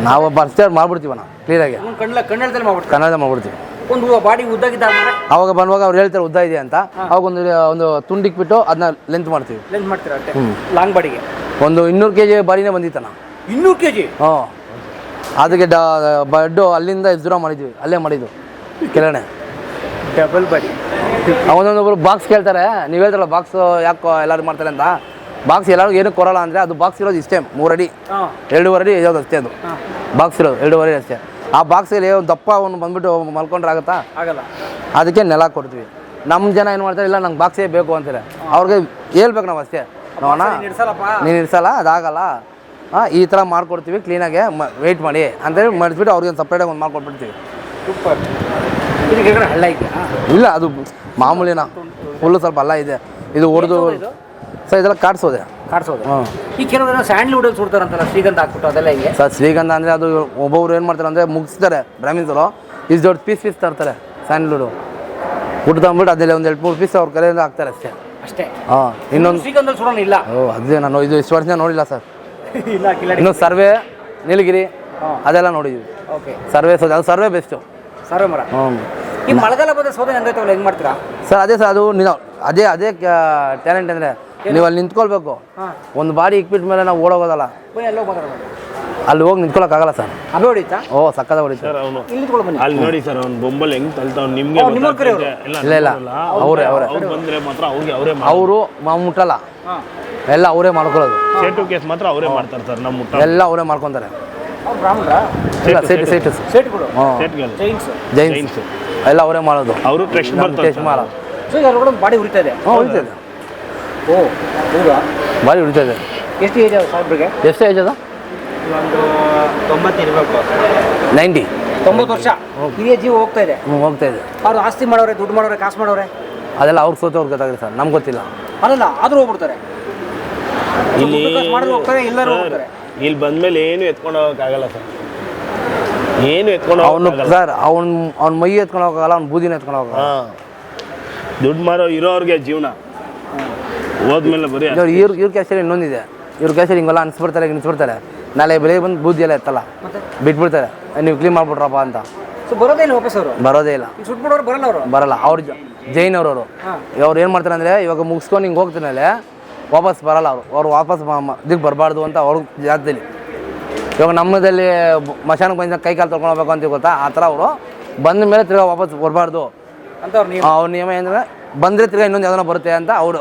Speaker 2: ನಾವು ಬರ್ಸ್ಟೇರ್ ಮಾಡ್ಬಿಡ್ತೀವಣ್ಣ ಕ್ಲಿಯರಾಗಿ
Speaker 3: ಒಂದು ಕಣ್ಣಲ್ಲಿ ಮಾಡ್ಬಿಡ್ತಾರೆ?
Speaker 2: ಕನ್ನಡ ಮಾಡ್ಬಿಡ್ತೀವಿ.
Speaker 3: ಒಂದು ಬಾಡಿ ಉದ್ದಾಗಿದ್ದಾದ್ಮೇಲೆ
Speaker 2: ಅವಾಗ ಬಂದಾಗ ಅವ್ರು ಹೇಳ್ತಾರೆ ಉದ್ದ ಇದೆ ಅಂತ. ಅವಾಗ ಒಂದು ಒಂದು ತುಂಡಿಕ್ಬಿಟ್ಟು ಅದನ್ನ ಲೆಂತ್ ಮಾಡ್ತೀವಿ.
Speaker 3: ಲೆಂತ್ ಮಾಡ್ತೀರಾ? ಅಷ್ಟೇ ಲಾಂಗ್ ಬಾಡಿಗೆ
Speaker 2: ಒಂದು ಇನ್ನೂರು ಕೆ ಜಿ ಬಾರಿನೇ ಬಂದಿತ್ತಣ್ಣ.
Speaker 3: ಇನ್ನೂರು ಕೆ ಜಿ
Speaker 2: ಹ್ಞೂ ಅದಕ್ಕೆ ಡ ಬಡ್ಡು ಅಲ್ಲಿಂದ ದೂರ ಮಾಡಿದ್ವಿ ಅಲ್ಲೇ ಮಾಡಿದ್ದು ಕೆಳಗಡೆ.
Speaker 3: ಡಬಲ್ ಬಡಿ
Speaker 2: ಅವನೊಂದೊಬ್ರು ಬಾಕ್ಸ್ ಕೇಳ್ತಾರೆ. ನೀವು ಹೇಳ್ತಾರಲ್ಲ ಬಾಕ್ಸ್ ಯಾಕೆ ಎಲ್ಲರೂ ಮಾಡ್ತಾರೆ ಅಂತ. ಬಾಕ್ಸ್ ಎಲ್ಲರೂ ಏನು ಕೊರಲ್ಲ ಅಂದರೆ ಅದು ಬಾಕ್ಸ್ ಇರೋದು ಇಷ್ಟೇ ಮೂರಡಿ. ಎರಡೂವರೆ ಅಡಿ ಇರೋದು ಅಷ್ಟೇ ಅದು. ಬಾಕ್ಸ್ ಇರೋದು ಎರಡೂವರೆ ಅಷ್ಟೇ. ಆ ಬಾಕ್ಸಲ್ಲಿ ಒಂದು ದಪ್ಪ ಒಂದು ಬಂದ್ಬಿಟ್ಟು ಮಲ್ಕೊಂಡ್ರೆ ಆಗುತ್ತಾ?
Speaker 3: ಆಗಲ್ಲ.
Speaker 2: ಅದಕ್ಕೆ ನೆಲ ಕೊಡ್ತೀವಿ. ನಮ್ಮ ಜನ ಏನು ಮಾಡ್ತಾರೆ ಇಲ್ಲ ನಂಗೆ ಬಾಕ್ಸೇ ಬೇಕು ಅಂತಾರೆ. ಅವ್ರಿಗೆ ಹೇಳ್ಬೇಕು ನಾವು ಅಷ್ಟೇ. ನೋಡೋಣ ನೀನು ಇರ್ಸಲ್ಲ ಅದಾಗಲ್ಲ. ಹಾಂ ಈ ಥರ ಮಾಡ್ಕೊಡ್ತೀವಿ ಕ್ಲೀನಾಗೆ ವೆಯ್ಟ್ ಮಾಡಿ. ಅಂತೇಳಿ ಮಾಡಿಸ್ಬಿಟ್ಟು ಅವ್ರಿಗೆ ಒಂದು ಸಪ್ರೇಟಾಗಿ ಒಂದು ಮಾಡ್ಕೊಟ್ಬಿಡ್ತೀವಿ.
Speaker 3: ಸೂಪರ್ ಹಳ್ಳ ಇದೆಯಾ?
Speaker 2: ಇಲ್ಲ ಅದು ಮಾಮೂಲಿನ ಫುಲ್ಲು ಸ್ವಲ್ಪ ಅಲ್ಲ ಇದೆ. ಇದು ಹೊಡೆದು ಸರ್ ಇದೆಲ್ಲ ಕಾಡ್ಸೋದೆ.
Speaker 3: ಕಾಡ್ಸೋದು?
Speaker 2: ಹ್ಞೂ
Speaker 3: ಈ ಕೆಲವರು ಸ್ಯಾಂಡ್ಲ್ವುಡ್ ಅಲ್ಲಿ ಸುಡ್ತಾರಂತಲ್ಲ ಶ್ರೀಗಂಧ ಹಾಕ್ಬಿಟ್ಟು ಅದೆಲ್ಲ ಹಿಂಗೆ?
Speaker 2: ಸರ್ ಶ್ರೀಗಂಧ ಅಂದರೆ ಅದು ಒಬ್ಬೊಬ್ರು ಏನು ಮಾಡ್ತಾರೆ ಅಂದರೆ ಮುಗಿಸ್ತಾರೆ ಬ್ರಾಹ್ಮಿನ್ಸರು. ಇಷ್ಟು ದೊಡ್ಡ ಪೀಸ್ ಪೀಸ್ ತರ್ತಾರೆ ಸ್ಯಾಂಡ್ಲ್ವುಡು ಊಟ ತಂದ್ಬಿಟ್ಟು ಅದೇ ಒಂದು ಎರಡು ಮೂರು ಪೀಸ್ ಅವ್ರ ಕಲೆಯಿಂದ ಹಾಕ್ತಾರೆ ಅಷ್ಟೇ.
Speaker 3: ಅಷ್ಟೇ?
Speaker 2: ಹಾಂ ಇನ್ನೊಂದು
Speaker 3: ಸುಡೋಣ ಇಲ್ಲ?
Speaker 2: ಓ ಅದೇ ನಾನು ಇದು ಇಷ್ಟು ವರ್ಷ ನೋಡಿಲ್ಲ ಸರ್. <laughs> ಇನ್ನೊಂದು ಸರ್ವೆ ನೀಲಗಿರಿ. ಅದೆಲ್ಲ ನೋಡಿದ್ವಿ.
Speaker 3: ಓಕೆ
Speaker 2: ಸರ್ವೆ ಅದು ಸರ್ವೆ ಬೆಸ್ಟು
Speaker 3: ಸರ್ವೆ ಮರ.
Speaker 2: ಹ್ಞೂ
Speaker 3: ಈ ಮಳೆಗಾಲ ಬಂದ ಸೌದೆ ಹಂಗೈತವಲ್ಲ ಹೆಂಗ್ ಮಾಡ್ತೀರಾ?
Speaker 2: ಸರ್ ಅದೇ ಸರ್ ಅದು ನೀವು ಅದೇ ಅದೇ ಟ್ಯಾಲೆಂಟ್ ಅಂದ್ರೆ ನೀವು ಅಲ್ಲಿ ನಿಂತ್ಕೊಳ್ಬೇಕು. ಒಂದು ಬಾಡಿ ಇಕ್ಬಿಟ್ಟ ಮೇಲೆ ನಾವು ಓಡೋಗೋದಲ್ಲ.
Speaker 3: ಎಲ್ಲೋ
Speaker 2: ಅಲ್ಲಿ ಹೋಗಿ ನಿಂತ್ಕೊಳ್ಳೋಕ್ಕಾಗಲ್ಲ ಸರ್.
Speaker 3: ಅಬೆ ಹೊಡಿತಾ?
Speaker 2: ಓ ಸಕ್ಕದ ಹೊಡಿತಾರೆ
Speaker 4: ಸರ್ ಅವನು
Speaker 3: ಇಲ್ಲಿ ನಿಂತ್ಕೊಳ್ಳೋ ಬನ್ನಿ.
Speaker 4: ಅಲ್ಲಿ ನೋಡಿ ಸರ್ ಅವ್ನು ಬೊಂಬಲ್ ಹೆಂಗ್ ತಲ್ತಾವ್ ನಿಮ್ಗೆ
Speaker 3: ನಿಮ್ಮ
Speaker 4: ಗೊತ್ತಾಗ್ತೈತೆ. ಇಲ್ಲ
Speaker 2: ಇಲ್ಲ ಇಲ್ಲ.
Speaker 4: ಅವ್ರೆ
Speaker 2: ಅವರೇ ಅವರೇ.
Speaker 4: ಅವ್ರು ಬಂದ್ರೆ ಮಾತ್ರ ಅವ್ರಿಗೆ ಅವರೇ
Speaker 2: ಅವರು ಮುಟ್ಟಲ್ಲ. ಎಲ್ಲ ಅವರೇ ಮಾಡ್ಕೊಳ್ಳೋದು.
Speaker 4: ಸೇಟು ಕೇಸ್ ಮಾತ್ರ ಅವರೇ ಮಾಡ್ತಾರೆ ಸರ್ ನಮ್ಮ ಮುಟ್ಟ.
Speaker 2: ಎಲ್ಲ ಅವರೇ ಮಾಡ್ಕೊತಾರೆ.
Speaker 3: ಅವ್ರು
Speaker 2: ಇಲ್ಲ ಸೈಟ್ ಸೈಟ್.
Speaker 3: ಸೇಟ್ಗಳು
Speaker 2: ಜೈನ್ಸ್ ಎಲ್ಲ ಅವರೇ ಮಾಡೋದು.
Speaker 4: ಅವರು ಬರ್ತಾರೆ
Speaker 2: ಟೇಸ್ಟ್
Speaker 3: ಸೊ ಈಗ ಅದ್ರೊಳಗೆ ಬಾಡಿ ಉರಿತಾ ಇದೆ.
Speaker 2: ಹ್ಞೂ ಇದೆ.
Speaker 3: ಓ ಹೌದಾ?
Speaker 2: ಬಾಡಿ ಉರಿತಾ ಇದೆ.
Speaker 3: ಎಷ್ಟು ಏಜ್ ಸಾಹೇಬ್ರಿಗೆ?
Speaker 2: ಎಷ್ಟು ಏಜ್ ಅದ?
Speaker 3: ಒಂದು ತೊಂಬತ್ತಿರ್ಬೇಕು
Speaker 2: ನೈಂಟಿ.
Speaker 3: ತೊಂಬತ್ತು ವರ್ಷ. ಹಿರಿಯ ಜೀವ ಹೋಗ್ತಾ ಇದೆ.
Speaker 2: ಹ್ಞೂ ಹೋಗ್ತಾ ಇದೆ.
Speaker 3: ಅವ್ರು ಆಸ್ತಿ ಮಾಡೋರೆ ದುಡ್ಡು ಮಾಡೋರೆ ಕಾಸು ಮಾಡೋರೆ?
Speaker 2: ಅದೆಲ್ಲ ಅವ್ರು ಸೋತ ಅವ್ರಿಗೆ ಗೊತ್ತಾಗಿದೆ ಸರ್. ನಮ್ಗೆ ಗೊತ್ತಿಲ್ಲ.
Speaker 3: ಅಲ್ಲಲ್ಲ ಆದರೂ ಹೋಗ್ಬಿಡ್ತಾರೆ.
Speaker 4: ಇಲ್ಲಿ
Speaker 3: ಮಾಡಿದ್ರು ಹೋಗ್ತಾರೆ ಎಲ್ಲರೂ ಹೋಗ್ತಾರೆ.
Speaker 4: ಇಲ್ಲಿ ಬಂದ್ಮೇಲೆ ಏನು ಎತ್ಕೊಂಡು ಹೋಗೋಕ್ಕಾಗಲ್ಲ ಸರ್. ಏನು ಎತ್ಕೊಂಡು
Speaker 2: ಅವನು ಸರ್ ಅವ್ನ ಅವ್ನ ಮೈ ಎತ್ಕೊಂಡು ಹೋಗಲ್ಲ ಅವ್ನ ಬೂದಿನ ಎತ್ಕೊಂಡು ಹೋಗಲ್ಲ
Speaker 4: ಹಾ. ದುಡ್ಡು ಮಾರೋ ಇರೋರ್ಗೆ ಜೀವನ. ಹೋದ್ಮೇಲೆ ಬರೀ
Speaker 2: ಇವ್ರ ಇವ್ರ ಕ್ಯಾಶಲ್ಲಿ ಇನ್ನೊಂದಿದೆ. ಇವ್ರ ಕ್ಯಾಶಲ್ಲಿ ಹಿಂಗೆಲ್ಲ ಅನ್ಸ್ಬಿಡ್ತಾರೆ ನಿನ್ಸ್ಬಿಡ್ತಾರೆ ನಾಳೆ ಬೆಳಿಗ್ಗೆ ಬಂದು ಬೂದಿ ಎಲ್ಲ ಎತ್ತಲ್ಲ. ಬಿಟ್ಬಿಡ್ತಾರೆ. ನೀವು ಕ್ಲೀನ್ ಮಾಡ್ಬಿಟ್ರಪ್ಪ ಅಂತ.
Speaker 3: ಸೊ ಇಲ್ಲ ವಾಪಸ್ ಅವರು?
Speaker 2: ಬರೋದೇ ಇಲ್ಲ.
Speaker 3: ಸುಟ್ಬಿಡೋರು ಬರಲ್ಲ ಅವರು?
Speaker 2: ಬರಲ್ಲ. ಅವ್ರು ಜೈನ್ ಅವ್ರವರು. ಅವ್ರು ಏನು ಮಾಡ್ತಾರೆ ಅಂದರೆ ಇವಾಗ ಮುಗಿಸ್ಕೊಂಡು ಹಿಂಗೆ ಹೋಗ್ತಾನಲ್ಲೇ ವಾಪಸ್ ಬರಲ್ಲ ಅವರು. ಅವ್ರು ವಾಪಸ್ ಇದಕ್ಕೆ ಬರಬಾರ್ದು ಅಂತ ಅವ್ರ ಜಾಗದಲ್ಲಿ ಇವಾಗ ನಮ್ಮದಲ್ಲಿ ಮಶಾನಕ್ಕೆ ಬಂದ ಕೈ ಕಾಲು ತೊಳ್ಕೊಂಡು ಹೋಗ್ಬೇಕು ಅಂತ ಗೊತ್ತಾ? ಆ ಥರ ಅವರು ಬಂದ ಮೇಲೆ ತಿರ್ಗಾ ವಾಪಸ್ ಬರಬಾರ್ದು.
Speaker 3: ಅಂತ ಅವ್ರು ನಿಯಮ
Speaker 2: ಅವ್ರ ನಿಯಮ ಏನಂದರೆ ಬಂದರೆ ತಿರ್ಗಾ ಇನ್ನೊಂದು ಯಾವ್ದಾನ ಬರುತ್ತೆ ಅಂತ ಅವರು